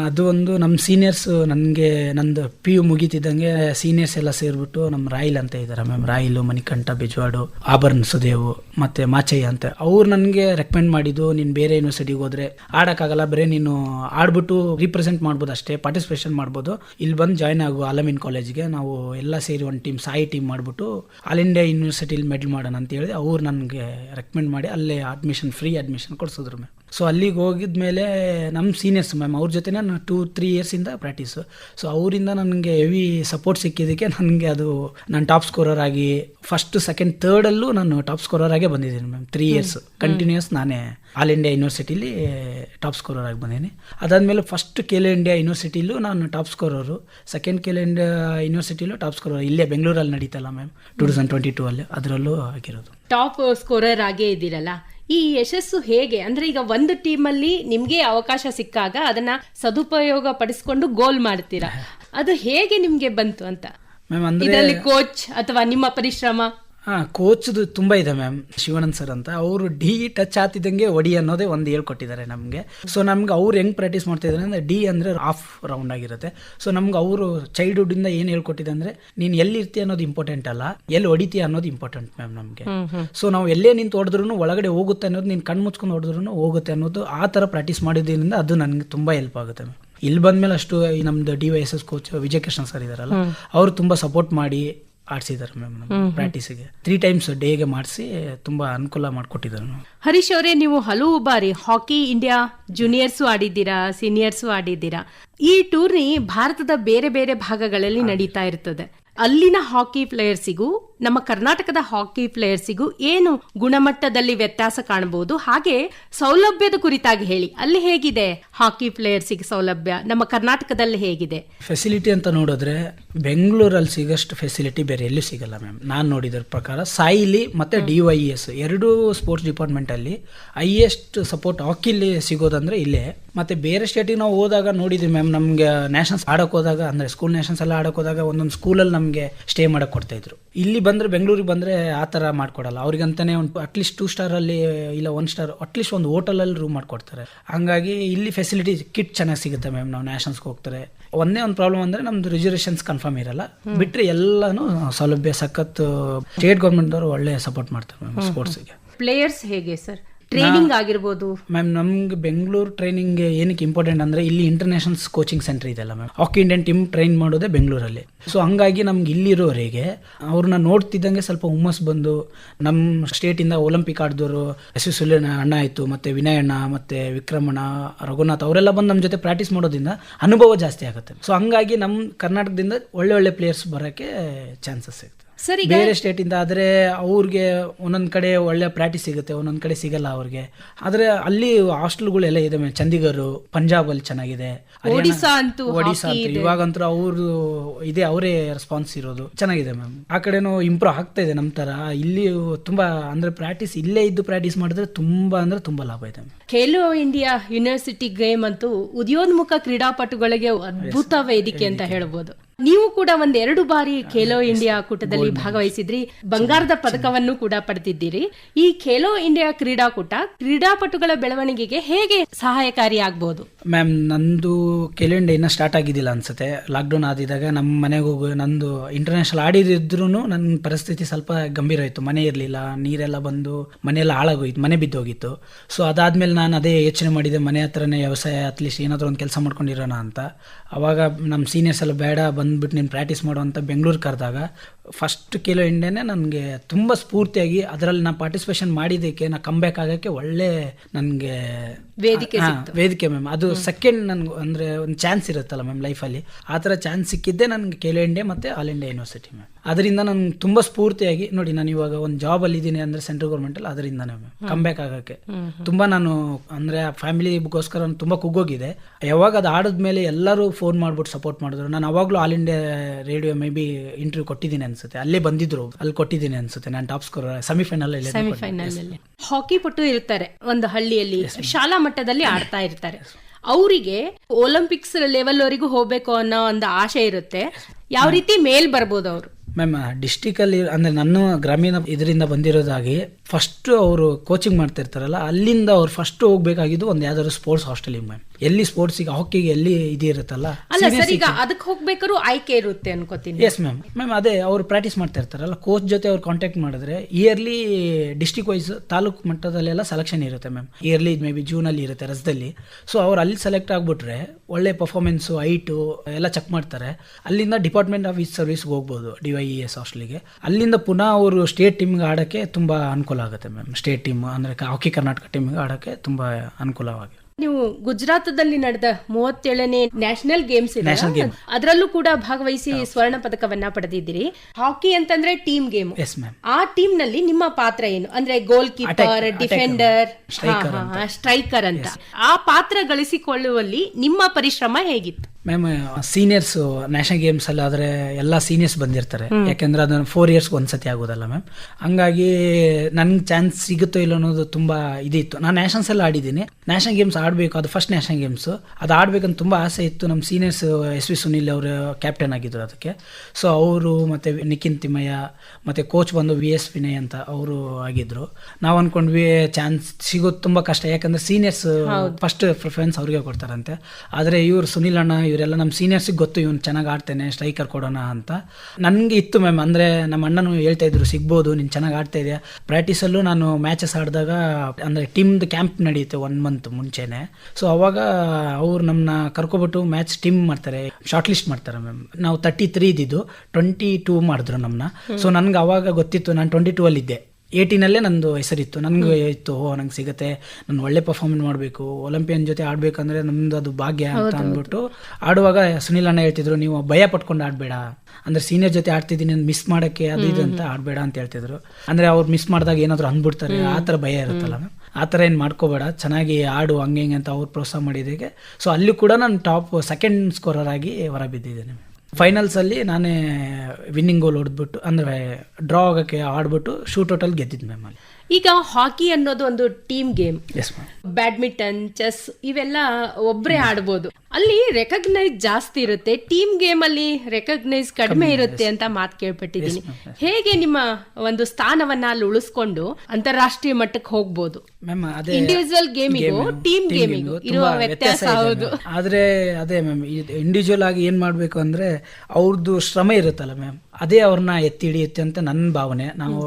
ಅದು ಒಂದು ನಮ್ಮ ಸೀನಿಯರ್ಸು ನನಗೆ ನಂದು ಪಿ ಯು ಮುಗೀತಿದ್ದಂಗೆ ಸೀನಿಯರ್ಸ್ ಎಲ್ಲ ಸೇರಿಬಿಟ್ಟು ನಮ್ಮ ರಾಯಿಲ್ ಅಂತ ಇದ್ದಾರೆ ಮ್ಯಾಮ್ ರಾಯಿಲು, ಮಣಿಕಂಠ, ಬಿಜ್ವಾಡು, ಆಭರಣ, ಸುದೇವು ಮತ್ತು ಮಾಚಯ್ಯ ಅಂತ. ಅವ್ರು ನನಗೆ ರೆಕಮೆಂಡ್ ಮಾಡಿದ್ದು ನೀನು ಬೇರೆ ಯೂನಿವರ್ಸಿಟಿಗೆ ಹೋದರೆ ಆಡೋಕ್ಕಾಗಲ್ಲ, ಬರೀ ನೀನು ಆಡ್ಬಿಟ್ಟು ರೀಪ್ರೆಸೆಂಟ್ ಮಾಡ್ಬೋದು ಅಷ್ಟೇ ಪಾರ್ಟಿಸಿಪೇಷನ್ ಮಾಡ್ಬೋದು. ಇಲ್ಲಿ ಬಂದು ಜಾಯ್ನ್ ಆಗು ಅಲಮಿನ್ ಕಾಲೇಜ್ಗೆ ನಾವು ಎಲ್ಲ ಸೇರಿ ಒಂದು ಟೀಮ್ ಸಾಯಿ ಟೀಮ್ ಮಾಡಿಬಿಟ್ಟು ಆಲ್ ಇಂಡಿಯಾ ಯೂನಿವರ್ಸಿಟಿಲಿ ಮೆಡಲ್ ಮಾಡೋಣ ಅಂತ ಹೇಳಿ ಅವ್ರು ನನಗೆ ರೆಕಮೆಂಡ್ ಮಾಡಿ ಅಲ್ಲೇ ಅಡ್ಮಿಷನ್ ಫ್ರೀ ಅಡ್ಮಿಷನ್ ಕೊಡಿಸಿದ್ರು ಮ್ಯಾಮ್ ಸೊ ಅಲ್ಲಿಗೆ ಹೋಗಿದ್ಮೇಲೆ ನಮ್ಮ ಸೀನಿಯರ್ಸ್ ಮ್ಯಾಮ್ ಅವ್ರ ಜೊತೆ ನಾನು ಟೂ ತ್ರೀ ಇಯರ್ಸಿಂದ ಪ್ರಾಕ್ಟೀಸು ಸೊ ಅವರಿಂದ ನನಗೆ ಹೆವಿ ಸಪೋರ್ಟ್ ಸಿಕ್ಕಿದ್ದಕ್ಕೆ ನನಗೆ ಅದು ನಾನು ಟಾಪ್ ಸ್ಕೋರರ್ ಆಗಿ ಫಸ್ಟ್ ಸೆಕೆಂಡ್ ತರ್ಡಲ್ಲೂ ನಾನು ಟಾಪ್ ಸ್ಕೋರರ್ ಆಗೇ ಬಂದಿದ್ದೀನಿ ಮ್ಯಾಮ್ ತ್ರೀ ಇಯರ್ಸ್ ಕಂಟಿನ್ಯೂಸ್ ನಾನೇ ಆಲ್ ಇಂಡಿಯಾ ಯೂನಿವರ್ಸಿಟಿಲಿ ಟಾಪ್ ಸ್ಕೋರರ್ ಆಗಿ ಬಂದೀನಿ ಅದಾದಮೇಲೆ ಫಸ್ಟ್ ಕೇಲೆ ಇಂಡಿಯಾ ಯೂನಿವರ್ಸಿಟಿಲೂ ನಾನು top scorer second Khelo India ಯೂನಿವರ್ಸಿಟಿಲೂ top scorer ಇಲ್ಲೇ ಬೆಂಗಳೂರಲ್ಲಿ ನಡೀತಲ್ಲ ma'am two thousand twenty two ಅಲ್ಲಿ. ಅದರಲ್ಲೂ ಆಗಿರೋದು. ಟಾಪ್ ಸ್ಕೋರರ್ ಆಗೇ ಇದ್ದೀರಲ್ಲ. ಈ ಯಶಸ್ಸು ಹೇಗೆ? ಅಂದ್ರೆ ಈಗ ಒಂದು ಟೀಮ್ ಅಲ್ಲಿ ನಿಮ್ಗೆ ಅವಕಾಶ ಸಿಕ್ಕಾಗ ಅದನ್ನ ಸದುಪಯೋಗ ಪಡಿಸ್ಕೊಂಡು ಗೋಲ್ ಮಾಡ್ತೀರಾ? ಅದು ಹೇಗೆ ನಿಮ್ಗೆ ಬಂತು ಅಂತ? ಇದರಲ್ಲಿ ಕೋಚ್ ಅಥವಾ ನಿಮ್ಮ ಪರಿಶ್ರಮ? ಹಾಂ ಕೋಚ್ದು ತುಂಬ ಇದೆ ಮ್ಯಾಮ್ ಶಿವಾನಂದ್ ಸರ್ ಅಂತ. ಅವರು ಡಿ ಟಚ್ ಆಗ್ತಿದ್ದಂಗೆ ಒಡಿ ಅನ್ನೋದೇ ಒಂದು ಹೇಳ್ಕೊಟ್ಟಿದ್ದಾರೆ ನಮಗೆ. ಸೊ ನಮ್ಗೆ ಅವ್ರು ಹೆಂಗೆ ಪ್ರಾಕ್ಟೀಸ್ ಮಾಡ್ತಿದ್ದಾರೆ ಅಂದರೆ ಡಿ ಅಂದರೆ ಆಫ್ ರೌಂಡ್ ಆಗಿರುತ್ತೆ. ಸೊ ನಮ್ಗೆ ಅವರು ಚೈಲ್ಡ್ಹುಡ್ಡಿಂದ ಏನು ಹೇಳ್ಕೊಟ್ಟಿದೆ ಅಂದರೆ ನೀನು ಎಲ್ಲಿರ್ತೀಯ ಅನ್ನೋದು ಇಂಪಾರ್ಟೆಂಟ್ ಅಲ್ಲ ಎಲ್ಲಿ ಹೊಡಿತೀಯ ಅನ್ನೋದು ಇಂಪಾರ್ಟೆಂಟ್ ಮ್ಯಾಮ್ ನಮಗೆ. ಸೊ ನಾವು ಎಲ್ಲೇ ನಿಂತು ಹೊಡೆದ್ರು ಒಳಗಡೆ ಹೋಗುತ್ತೆ ಅನ್ನೋದು ನೀನು ಕಣ್ಣು ಮುಚ್ಕೊಂಡು ಹೊಡೆದ್ರು ಹೋಗುತ್ತೆ ಅನ್ನೋದು ಆ ಥರ ಪ್ರಾಕ್ಟೀಸ್ ಮಾಡಿದ್ರಿಂದ ಅದು ನನಗೆ ತುಂಬ ಹೆಲ್ಪ್ ಆಗುತ್ತೆ ಮ್ಯಾಮ್. ಇಲ್ಲಿ ಬಂದ್ಮೇಲೆ ಅಷ್ಟು ಈ ನಮ್ದು D Y S S coach Vijaya Krishna sir ಇದಾರಲ್ಲ ಅವರು ತುಂಬಾ ಸಪೋರ್ಟ್ ಮಾಡಿ ಆಡಿಸಿದ್ದಾರೆ ಮ್ಯಾಮ್ ಪ್ರಾಕ್ಟೀಸಿಗೆ ತ್ರೀ ಟೈಮ್ಸ್ ಡೇಗೆ ಮಾಡಿಸಿ ತುಂಬಾ ಅನುಕೂಲ ಮಾಡಿಕೊಟ್ಟಿದ್ದಾರೆ ಮ್ಯಾಮ್ ಹರೀಶ್ ಅವರೇ ನೀವು ಹಲವು ಬಾರಿ ಹಾಕಿ ಇಂಡಿಯಾ ಜೂನಿಯರ್ಸು ಆಡಿದ್ದೀರಾ ಸೀನಿಯರ್ಸು ಆಡಿದ್ದೀರಾ? ಈ ಟೂರ್ನಿ ಭಾರತದ ಬೇರೆ ಬೇರೆ ಭಾಗಗಳಲ್ಲಿ ನಡೀತಾ ಇರ್ತದೆ. ಅಲ್ಲಿನ ಹಾಕಿ ಪ್ಲೇಯರ್ಸಿಗೂ ನಮ್ಮ ಕರ್ನಾಟಕದ ಹಾಕಿ ಪ್ಲೇಯರ್ಸಿಗೂ ಏನು ಗುಣಮಟ್ಟದಲ್ಲಿ ವ್ಯತ್ಯಾಸ ಕಾಣಬಹುದು ಹಾಗೆ ಸೌಲಭ್ಯದ ಕುರಿತಾಗಿ ಹೇಳಿ. ಅಲ್ಲಿ ಹೇಗಿದೆ ಹಾಕಿ ಪ್ಲೇಯರ್ಸಿಗೆ ಸೌಲಭ್ಯ? ನಮ್ಮ ಕರ್ನಾಟಕದಲ್ಲಿ ಹೇಗಿದೆ? ಫೆಸಿಲಿಟಿ ಅಂತ ನೋಡಿದ್ರೆ ಬೆಂಗಳೂರಲ್ಲಿ ಸಿಗೋಷ್ಟು ಫೆಸಿಲಿಟಿ ಬೇರೆ ಎಲ್ಲೂ ಸಿಗಲ್ಲ ಮ್ಯಾಮ್ ನಾನು ನೋಡಿದ್ರ ಪ್ರಕಾರ ಸಾಯಿಲಿ ಮತ್ತೆ ಡಿ ವೈ ಎಸ್ ಎರಡೂ ಸ್ಪೋರ್ಟ್ಸ್ ಡಿಪಾರ್ಟ್ಮೆಂಟಲ್ಲಿ ಹೈಯೆಸ್ಟ್ ಸಪೋರ್ಟ್ ಹಾಕಿಲಿ ಸಿಗೋದಂದ್ರೆ ಇಲ್ಲೇ. ಮತ್ತೆ ಬೇರೆ ಸ್ಟೇಟಿಗೆ ನಾವು ಹೋದಾಗ ನೋಡಿದ್ವಿ ಮ್ಯಾಮ್ ನಮ್ಗೆ ನ್ಯಾಷನಲ್ಸ್ ಆಡಕ್ ಹೋದಾಗ ಅಂದ್ರೆ ಸ್ಕೂಲ್ ನ್ಯಾಷನ್ಸ್ ಎಲ್ಲ ಆಡಕ್ ಹೋದಾಗ ಒಂದೊಂದು ಸ್ಕೂಲಲ್ಲಿ ನಮಗೆ ಸ್ಟೇ ಮಾಡಕ್ ಕೊಡ್ತಾ ಇದ್ರು. ಇಲ್ಲಿ ಬಂದ್ರೆ ಬೆಂಗಳೂರಿಗೆ ಬಂದರೆ ಆ ಥರ ಮಾಡಿಕೊಡಲ್ಲ. ಅವ್ರಿಗಂತಾನೆ ಒಂದು ಅಟ್ಲೀಸ್ಟ್ ಟೂ ಸ್ಟಾರಲ್ಲಿ ಇಲ್ಲ ಒನ್ ಸ್ಟಾರ್ ಅಟ್ಲೀಸ್ಟ್ ಒಂದು ಹೋಟೆಲಲ್ಲಿ ರೂಮ್ ಮಾಡಿಕೊಡ್ತಾರೆ. ಹಂಗಾಗಿ ಇಲ್ಲಿ ಫೆಸಿಲಿಟಿ ಕಿಟ್ ಚೆನ್ನಾಗಿ ಸಿಗುತ್ತೆ ಮ್ಯಾಮ್ ನಾವು ನ್ಯಾಷನ್ಸ್ಗೆ ಹೋಗ್ತಾರೆ. ಒಂದೇ ಒಂದು ಪ್ರಾಬ್ಲಮ್ ಅಂದರೆ ನಮ್ದು ರಿಸರ್ವೇಷನ್ಸ್ ಕನ್ಫರ್ಮ್ ಇರಲ್ಲ. ಬಿಟ್ಟರೆ ಎಲ್ಲನೂ ಸೌಲಭ್ಯ ಸಖತ್ತು ಸ್ಟೇಟ್ ಗೌರ್ಮೆಂಟ್ ಅವರು ಒಳ್ಳೆ ಸಪೋರ್ಟ್ ಮಾಡ್ತಾರೆ ಮ್ಯಾಮ್ ಸ್ಪೋರ್ಟ್ಸಿಗೆ ಪ್ಲೇಯರ್ಸ್ ಹೇಗೆ ಸರ್ ಟ್ರೈನಿಂಗ್ ಆಗಿರ್ಬೋದು. ಮ್ಯಾಮ್ ನಮ್ಗೆ ಬೆಂಗಳೂರು ಟ್ರೈನಿಂಗ್ ಏನಕ್ಕೆ ಇಂಪಾರ್ಟೆಂಟ್ ಅಂದ್ರೆ ಇಲ್ಲಿ ಇಂಟರ್ನ್ಯಾಷನಲ್ ಕೋಚಿಂಗ್ ಸೆಂಟರ್ ಇದೆಲ್ಲ ma'am hockey Indian team train ಮಾಡೋದೇ ಬೆಂಗಳೂರಲ್ಲಿ ಸೊ ಹಂಗಾಗಿ ನಮ್ಗೆ ಇಲ್ಲಿರೋರಿಗೆ ಅವ್ರನ್ನ ನೋಡ್ತಿದ್ದಂಗೆ ಸ್ವಲ್ಪ ಹುಮ್ಮಸ್ ಬಂದು ನಮ್ಮ ಸ್ಟೇಟಿಂದ ಒಲಿಂಪಿಕ್ ಆಡಿದವರು ಎಸ್ ವಿ ಸುಲೇನ ಅಣ್ಣ ಆಯಿತು ಮತ್ತೆ ವಿನಯ್ ಅಣ್ಣ ಮತ್ತೆ ವಿಕ್ರಮಣ ರಘುನಾಥ್ ಅವರೆಲ್ಲ ಬಂದು ನಮ್ಮ ಜೊತೆ ಪ್ರಾಕ್ಟೀಸ್ ಮಾಡೋದ್ರಿಂದ ಅನುಭವ ಜಾಸ್ತಿ ಆಗುತ್ತೆ. ಸೊ ಹಂಗಾಗಿ ನಮ್ಮ ಕರ್ನಾಟಕದಿಂದ ಒಳ್ಳೆ ಒಳ್ಳೆ ಪ್ಲೇಯರ್ಸ್ ಬರೋಕ್ಕೆ ಚಾನ್ಸಸ್ ಸಿಗುತ್ತೆ ಸರ್ ಬೇರೆ ಸ್ಟೇಟಿಂದ ಆದರೆ ಅವ್ರಿಗೆ ಒಂದೊಂದು ಕಡೆ ಒಳ್ಳೆ ಪ್ರಾಕ್ಟೀಸ್ ಸಿಗುತ್ತೆ ಒಂದೊಂದು ಕಡೆ ಸಿಗಲ್ಲ ಅವ್ರಿಗೆ. ಆದರೆ ಅಲ್ಲಿ ಹಾಸ್ಟೆಲ್ಗಳೆಲ್ಲ ಇದೆ ಮೇಲೆ ಚಂಡೀಗಢ ಪಂಜಾಬ್ ಅಲ್ಲಿ ಚೆನ್ನಾಗಿದೆ ಒಡಿಸಾ ಅಂತೂ ಒಡಿಸಾ ಅಂತ ಇವಾಗಂತೂ ಅವ್ರದ್ದು ಇದೆ ಅವರೇ ರೆಸ್ಪಾನ್ಸ್ ಇರೋದು. ಚೆನ್ನಾಗಿದೆ ಮ್ಯಾಮ್. ಆ ಕಡೆನೂ ಇಂಪ್ರೂವ್ ಆಗ್ತಾ ಇದೆ ನಮ್ಮ ತರ. ಇಲ್ಲಿ ತುಂಬಾ ಅಂದ್ರೆ ಪ್ರಾಕ್ಟೀಸ್ ಇಲ್ಲೇ ಇದ್ದು ಪ್ರಾಕ್ಟೀಸ್ ಮಾಡಿದ್ರೆ ತುಂಬಾ ಅಂದ್ರೆ ತುಂಬಾ ಲಾಭ ಇದೆ ma'am. Khelo India university game ಅಂತೂ ಉದಯೋನ್ಮುಖ ಕ್ರೀಡಾಪಟುಗಳಿಗೆ ಅದ್ಭುತ ವೇದಿಕೆ ಅಂತ ಹೇಳ್ಬೋದು. ನೀವು ಕೂಡ ಒಂದ್ ಎರಡು ಬಾರಿ ಖೇಲೋ ಇಂಡಿಯಾ ಕೂಟದಲ್ಲಿ ಭಾಗವಹಿಸಿದ್ರಿ. ಬಂಗಾರದ ಪದಕವನ್ನು ಕೂಡ ಪಡೆದಿದ್ದೀರಿ. ಈ ಖೇಲೋ ಇಂಡಿಯಾ ಕ್ರೀಡಾಕೂಟ ಕ್ರೀಡಾಪಟುಗಳ ಬೆಳವಣಿಗೆಗೆ ಹೇಗೆ ಸಹಾಯಕಾರಿ ಆಗ್ಬಹುದು ಮ್ಯಾಮ್ ನಂದು ಕೆಲಂಡೆ ಇನ್ನೂ ಸ್ಟಾರ್ಟ್ ಆಗಿದ್ದಿಲ್ಲ ಅನ್ಸುತ್ತೆ. ಲಾಕ್ಡೌನ್ ಆದಿದಾಗ ನಮ್ಮ ಮನೆಗೆ ಹೋಗು ನಂದು ಇಂಟರ್ನ್ಯಾಷನಲ್ ಆಡಿದ್ರು ನನ್ನ ಪರಿಸ್ಥಿತಿ ಸ್ವಲ್ಪ ಗಂಭೀರ ಆಯಿತು. ಮನೆ ಇರಲಿಲ್ಲ ನೀರೆಲ್ಲ ಬಂದು ಮನೆಯೆಲ್ಲ ಹಾಳಾಗೋಯ್ತು ಮನೆ ಬಿದ್ದೋಗಿತ್ತು. ಸೊ ಅದಾದ್ಮೇಲೆ ನಾನು ಅದೇ ಯೋಚನೆ ಮಾಡಿದೆ ಮನೆ ಹತ್ರನೇ ವ್ಯವಸಾಯ ಅಟ್ಲೀಸ್ಟ್ ಏನಾದರೂ ಒಂದು ಕೆಲಸ ಮಾಡ್ಕೊಂಡಿರೋಣ ಅಂತ. ಅವಾಗ ನಮ್ಮ ಸೀನಿಯರ್ಸ್ ಎಲ್ಲ ಬೇಡ ಬಂದ್ಬಿಟ್ಟು ನೀನು ಪ್ರಾಕ್ಟೀಸ್ ಮಾಡು ಅಂತ ಬೆಂಗಳೂರು ಕರೆದಾಗ ಫಸ್ಟ್ ಕಿಲೋ ಇಂಡಿಯಾನೇ ನನಗೆ ತುಂಬ ಸ್ಫೂರ್ತಿಯಾಗಿ ಅದರಲ್ಲಿ ನಾನು ಪಾರ್ಟಿಸಿಪೇಷನ್ ಮಾಡಿದ್ದಕ್ಕೆ ನಾನು ಕಂಬ್ಯಾಕ್ ಆಗೋಕ್ಕೆ ಒಳ್ಳೆ ನನಗೆ ವೇದಿಕೆ ವೇದಿಕೆ ಮ್ಯಾಮ್ ಅದು ಸೆಕೆಂಡ್ ನನ್ಗೆ ಅಂದ್ರೆ ಒಂದು ಚಾನ್ಸ್ ಇರುತ್ತಲ್ಲ ಮ್ಯಾಮ್ ಲೈಫಲ್ಲಿ ಆ ಥರ ಚಾನ್ಸ್ ಸಿಕ್ಕಿದ್ದೆ ನನಗೆ ಖೇಲೋ ಇಂಡಿಯಾ ಮತ್ತೆ ಆಲ್ ಇಂಡಿಯಾ ಯೂನಿವರ್ಸಿಟಿ ಮ್ಯಾಮ್ ಅದರಿಂದ ನಾನು ತುಂಬ ಸ್ಫೂರ್ತಿಯಾಗಿ ನೋಡಿ ನಾನು ಇವಾಗ ಒಂದು ಜಾಬ್ ಅಲ್ಲಿ ಇದ್ದೀನಿ ಅಂದ್ರೆ ಸೆಂಟ್ರಲ್ ಗೌರ್ಮೆಂಟಲ್ಲಿ ಅದರಿಂದನೇ ಮ್ಯಾಮ್ ಕಂಬ್ಯಾಕ್ ಆಗೋಕ್ಕೆ. ತುಂಬಾ ನಾನು ಅಂದ್ರೆ ಫ್ಯಾಮಿಲಿಗೋಸ್ಕರ ತುಂಬಾ ಕುಗ್ಗೋಗಿದೆ. ಯಾವಾಗ ಅದು ಆಡಿದ್ಮೇಲೆ ಎಲ್ಲರೂ ಫೋನ್ ಮಾಡ್ಬಿಟ್ಟು ಸಪೋರ್ಟ್ ಮಾಡಿದ್ರು. ನಾನು ಅವಾಗಲೂ all India radio may be interview ಕೊಟ್ಟಿದ್ದೀನಿ ಅನ್ಸುತ್ತೆ. ಅಲ್ಲೇ ಬಂದಿದ್ರು. ಅಲ್ಲಿ ಕೊಟ್ಟಿದ್ದೀನಿ ಅನ್ಸುತ್ತೆ. ನಾನು ಟಾಪ್ ಸ್ಕೋರ್ ಸೆಮಿಫೈನಲ್ ಅಲ್ಲಿ ಸೆಮಿಫೈನಲ್ ಅಲ್ಲಿ. ಹಾಕಿ ಪಟ್ಟು ಇರ್ತಾರೆ ಒಂದು ಹಳ್ಳಿಯಲ್ಲಿ. ಶಾಲಾ ಮಟ್ಟದಲ್ಲಿ ಆಡ್ತಾ ಇರ್ತಾರೆ. ಅವರಿಗೆ ಒಲಿಂಪಿಕ್ಸ್ ಲೆವೆಲ್ ವರೆಗೂ ಹೋಗ್ಬೇಕು ಅನ್ನೋ ಒಂದು ಆಸೆ ಇರುತ್ತೆ. ಯಾವ ರೀತಿ ಮೇಲ್ ಬರ್ಬೋದು ಅವರು? ಮ್ಯಾಮ್ ಡಿಸ್ಟಿಕಲ್ಲಿ ಅಂದರೆ ಅಂದ್ರೆ ನನ್ನ ಗ್ರಾಮೀಣ ಇದರಿಂದ ಬಂದಿರೋದಾಗಿ ಫಸ್ಟ್ ಅವರು ಕೋಚಿಂಗ್ ಮಾಡ್ತಾ ಇರ್ತಾರಲ್ಲ ಅಲ್ಲಿಂದ ಅವ್ರು ಫಸ್ಟ್ ಹೋಗ್ಬೇಕಾಗಿದ್ದು ಒಂದು ಯಾವ್ದಾದ್ರು ಸ್ಪೋರ್ಟ್ಸ್ ಹಾಸ್ಟೆಲಿಗೆ ಮ್ಯಾಮ್ ಎಲ್ಲಿ ಸ್ಪೋರ್ಟ್ಸಿಗೆ ಹಾಕಿಗೆ ಎಲ್ಲಿ ಇದು ಇರುತ್ತಲ್ಲ? ಅಲ್ಲ ಸರ್ ಈಗ ಅದಕ್ಕೆ ಹೋಗ್ಬೇಕಾದ್ರು ಆಯ್ಕೆ ಇರುತ್ತೆ ಅನ್ಕೋತೀನಿ. ಎಸ್ ಮ್ಯಾಮ್ ಮ್ಯಾಮ್ ಅದೇ ಅವ್ರು ಪ್ರಾಕ್ಟೀಸ್ ಮಾಡ್ತಾ ಇರ್ತಾರಲ್ಲ ಕೋಚ್ ಜೊತೆ ಅವ್ರು ಕಾಂಟ್ಯಾಕ್ಟ್ ಮಾಡಿದ್ರೆ ಇಯರ್ಲಿ ಡಿಸ್ಟಿಕ್ ವೈಸ್ ತಾಲೂಕು ಮಟ್ಟದಲ್ಲೆಲ್ಲ ಸೆಲೆಕ್ಷನ್ ಇರುತ್ತೆ ಮ್ಯಾಮ್ ಇಯರ್ಲಿ ಮೇ ಬಿ ಜೂನಲ್ಲಿ ಇರುತ್ತೆ ರಸದಲ್ಲಿ. ಸೊ ಅವ್ರು ಅಲ್ಲಿ ಸೆಲೆಕ್ಟ್ ಆಗ್ಬಿಟ್ರೆ ಒಳ್ಳೆ ಪರ್ಫಾರ್ಮೆನ್ಸು ಹೈಟು ಎಲ್ಲ ಚೆಕ್ ಮಾಡ್ತಾರೆ. ಅಲ್ಲಿಂದ ಡಿಪಾರ್ಟ್ಮೆಂಟ್ ಆಫ್ ಸರ್ವಿಸ್ಗೆ ಹೋಗ್ಬೋದು ಡಿ ವೈ ಇ ಎಸ್ ಹಾಸ್ಟೆಲ್ಗೆ ಅಲ್ಲಿಂದ ಪುನಃ ಅವರು ಸ್ಟೇಟ್ ಟೀಮ್ಗೆ ಆಡೋಕ್ಕೆ ತುಂಬ ಅನುಕೂಲ ಆಗುತ್ತೆ ಮ್ಯಾಮ್ ಸ್ಟೇಟ್ ಟೀಮ್ ಅಂದರೆ ಹಾಕಿ ಕರ್ನಾಟಕ ಟೀಮ್ಗೆ ಆಡೋಕ್ಕೆ ತುಂಬ ಅನುಕೂಲವಾಗಿದೆ. ನೀವು ಗುಜರಾತದಲ್ಲಿ ನಡೆದ ಮೂವತ್ತೇಳನೇ ನ್ಯಾಷನಲ್ ಗೇಮ್ಸ್ ಇದೆ ಅದರಲ್ಲೂ ಕೂಡ ಭಾಗವಹಿಸಿ ಸ್ವರ್ಣ ಪದಕವನ್ನ ಪಡೆದಿದ್ದೀರಿ. ಹಾಕಿ ಅಂತಂದ್ರೆ ಟೀಮ್ ಗೇಮ್ ಎಸ್ ಮ್ಯಾಮ್ ಆ ಟೀಮ್ನಲ್ಲಿ ನಿಮ್ಮ ಪಾತ್ರ ಏನು? ಅಂದ್ರೆ ಗೋಲ್ ಕೀಪರ್ ಡಿಫೆಂಡರ್ ಸ್ಟ್ರೈಕರ್ ಅಂತ. ಆ ಪಾತ್ರ ಗಳಿಸಿಕೊಳ್ಳುವಲ್ಲಿ ನಿಮ್ಮ ಪರಿಶ್ರಮ ಹೇಗಿತ್ತು? ಮ್ಯಾಮ್ ಸೀನಿಯರ್ಸ್ ನ್ಯಾಷನಲ್ ಗೇಮ್ಸ್ ಅಲ್ಲಿ ಆದ್ರೆ ಎಲ್ಲ ಸೀನಿಯರ್ಸ್ ಬಂದಿರ್ತಾರೆ. ಯಾಕೆಂದ್ರೆ ಅದನ್ನ ಫೋರ್ ಇಯರ್ಸ್ ಒಂದ್ಸತಿ ಆಗೋದಲ್ಲ ಮ್ಯಾಮ್ ಹಂಗಾಗಿ ನನ್ಗೆ ಚಾನ್ಸ್ ಸಿಗುತ್ತೋ ಇಲ್ಲ ಅನ್ನೋದು ತುಂಬಾ ಇದಿತ್ತು. ನಾನು ನ್ಯಾಷನಲ್ಸ್ ಅಲ್ಲಿ ಆಡಿದ್ದೀನಿ. ನ್ಯಾಷನಲ್ ಗೇಮ್ಸ್ ಆಡಬೇಕು ಅದು ಫಸ್ಟ್ ನ್ಯಾಷನಲ್ ಗೇಮ್ಸ್ ಅದು ಆಡ್ಬೇಕಂತ ತುಂಬಾ ಆಸೆ ಇತ್ತು. ನಮ್ಮ ಸೀನಿಯರ್ಸ್ ಎಸ್ ವಿ ಸುನಿಲ್ ಅವರು ಕ್ಯಾಪ್ಟನ್ ಆಗಿದ್ರು ಅದಕ್ಕೆ. ಸೊ ಅವರು ಮತ್ತೆ ನಿಖಿನ್ ತಿಮ್ಮಯ್ಯ ಮತ್ತೆ ಕೋಚ್ ಬಂದು ವಿ ಎಸ್ ವಿನಯ್ ಅಂತ ಅವರು ಆಗಿದ್ರು. ನಾವು ಅನ್ಕೊಂಡ್ವಿ ಚಾನ್ಸ್ ಸಿಗೋದು ತುಂಬಾ ಕಷ್ಟ. ಯಾಕಂದ್ರೆ ಸೀನಿಯರ್ಸ್ ಫಸ್ಟ್ ಪ್ರಿಫರೆನ್ಸ್ ಅವ್ರಿಗೆ ಕೊಡ್ತಾರಂತೆ. ಆದ್ರೆ ಇವರು ಸುನಿಲ್ ಅಣ್ಣ ಇವರೆಲ್ಲ ನಮ್ಮ ಸೀನಿಯರ್ಸಿಗೆ ಗೊತ್ತು ಇವ್ನು ಚೆನ್ನಾಗಿ ಆಡ್ತೇನೆ ಸ್ಟ್ರೈಕರ್ ಕೊಡೋಣ ಅಂತ. ನನಗೆ ಇತ್ತು ಮ್ಯಾಮ್ ಅಂದರೆ ನಮ್ಮ ಅಣ್ಣನೂ ಹೇಳ್ತಾ ಇದ್ರು, ಸಿಗ್ಬೋದು, ನೀನು ಚೆನ್ನಾಗಿ ಆಡ್ತಾ ಇದೆಯಾ? ಪ್ರಾಕ್ಟೀಸಲ್ಲೂ ನಾನು ಮ್ಯಾಚಸ್ ಆಡಿದಾಗ, ಅಂದರೆ ಟೀಮ್ದು ಕ್ಯಾಂಪ್ ನಡೆಯುತ್ತೆ ಒನ್ ಮಂತ್ ಮುಂಚೆನೆ. ಸೊ ಅವಾಗ ಅವ್ರು ನಮ್ಮನ್ನ ಕರ್ಕೊಬಿಟ್ಟು ಮ್ಯಾಚ್ ಟೀಮ್ ಮಾಡ್ತಾರೆ ಶಾರ್ಟ್ ಲಿಸ್ಟ್ ಮಾಡ್ತಾರೆ ಮ್ಯಾಮ್ ನಾವು ತರ್ಟಿ ತ್ರೀ ಇದ್ದಿದ್ದು ಟ್ವೆಂಟಿ ಟೂ ಮಾಡಿದ್ರು ನಮ್ಮನ್ನ ಸೊ ನನಗೆ ಅವಾಗ ಗೊತ್ತಿತ್ತು, ನಾನು ಟ್ವೆಂಟಿ ಟೂ ಅಲ್ಲಿದ್ದೆ. ಏಯ್ಟೀನಲ್ಲೇ ನಂದು ಹೆಸರಿತ್ತು. ನನಗೆ ಇತ್ತು ಓ ನಂಗೆ ಸಿಗುತ್ತೆ ನಾನು ಒಳ್ಳೆ ಪರ್ಫಾರ್ಮೆನ್ಸ್ ಮಾಡಬೇಕು ಒಲಿಂಪಿಯನ್ ಜೊತೆ ಆಡಬೇಕಂದ್ರೆ ನಮ್ದು ಅದು ಭಾಗ್ಯ ಅಂತ ಅಂದ್ಬಿಟ್ಟು ಆಡುವಾಗ ಸುನಿಲ್ ಅಣ್ಣ ಹೇಳ್ತಿದ್ರು ನೀವು ಭಯ ಪಟ್ಕೊಂಡು ಆಡಬೇಡ. ಅಂದ್ರೆ ಸೀನಿಯರ್ ಜೊತೆ ಆಡ್ತಿದ್ದೀನಿ ಮಿಸ್ ಮಾಡೋಕ್ಕೆ ಅದು ಇದು ಅಂತ ಆಡಬೇಡ ಅಂತ ಹೇಳ್ತಿದ್ರು. ಅಂದ್ರೆ ಅವ್ರು ಮಿಸ್ ಮಾಡಿದಾಗ ಏನಾದರೂ ಅಂದ್ಬಿಡ್ತಾರೆ ಆ ಥರ ಭಯ ಇರುತ್ತಲ್ಲ ಆ ಥರ ಏನು ಮಾಡ್ಕೋಬೇಡ. ಚೆನ್ನಾಗಿ ಆಡು ಹಂಗೆ ಹಿಂಗೆ ಅಂತ ಅವ್ರು ಪ್ರೋತ್ಸಾಹ ಮಾಡಿದ್ದಕ್ಕೆ. ಸೊ ಅಲ್ಲಿ ಕೂಡ ನಾನು ಟಾಪ್ ಸೆಕೆಂಡ್ ಸ್ಕೋರರ್ ಆಗಿ ಹೊರಬಿದ್ದಿದ್ದೇನೆ ಫೈನಲ್ಸ್ ಅಲ್ಲಿ ನಾನೇ ವಿನ್ನಿಂಗ್ ಗೋಲ್ ಹೊಡೆದ್ಬಿಟ್ಟು, ಅಂದರೆ ಡ್ರಾ ಆಗೋಕ್ಕೆ ಆಡ್ಬಿಟ್ಟು ಶೂಟ್ ಔಟಲ್ಲಿ ಗೆದ್ದಿದ್ದು ಮ್ಯಾಮ್ ಅಲ್ಲಿ. ಈಗ ಹಾಕಿ ಅನ್ನೋದು ಒಂದು ಟೀಮ್ ಗೇಮ್ ಬ್ಯಾಡ್ಮಿಂಟನ್ ಚೆಸ್ ಇವೆಲ್ಲ ಒಬ್ರೆ ಆಡ್ಬೋದು. ಅಲ್ಲಿ ರೆಕಗ್ನೈಸ್ ಜಾಸ್ತಿ ಇರುತ್ತೆ. ಟೀಮ್ ಗೇಮ್ ಅಲ್ಲಿ ರೆಕಗ್ನೈಸ್ ಕಡಿಮೆ ಇರುತ್ತೆ ಅಂತ ಮಾತು ಕೇಳ್ಪಟ್ಟಿದ್ದೀನಿ. ಹೇಗೆ ನಿಮ್ಮ ಒಂದು ಸ್ಥಾನವನ್ನ ಅಲ್ಲಿ ಉಳಿಸ್ಕೊಂಡು ಅಂತಾರಾಷ್ಟ್ರೀಯ ಮಟ್ಟಕ್ಕೆ ಹೋಗ್ಬೋದು? ಇಂಡಿವಿಜುವಲ್ ಗೇಮಿಗೂ ಟೀಮ್ ಗೇಮಿಗೂ ಇರುವ ವ್ಯತ್ಯಾಸ ಹೌದು. ಆದ್ರೆ ಅದೇ ಮ್ಯಾಮ್ ಇಂಡಿವಿಜುವಲ್ ಆಗಿ ಏನ್ ಮಾಡ್ಬೇಕು ಅಂದ್ರೆ ಅವ್ರದ್ದು ಶ್ರಮ ಇರುತ್ತಲ್ಲ ಮ್ಯಾಮ್ ಅದೇ ಅವ್ರನ್ನ ಎತ್ತಿ ಹಿಡಿಯುತ್ತೆ ಅಂತ ನನ್ನ ಭಾವನೆ. ನಾವು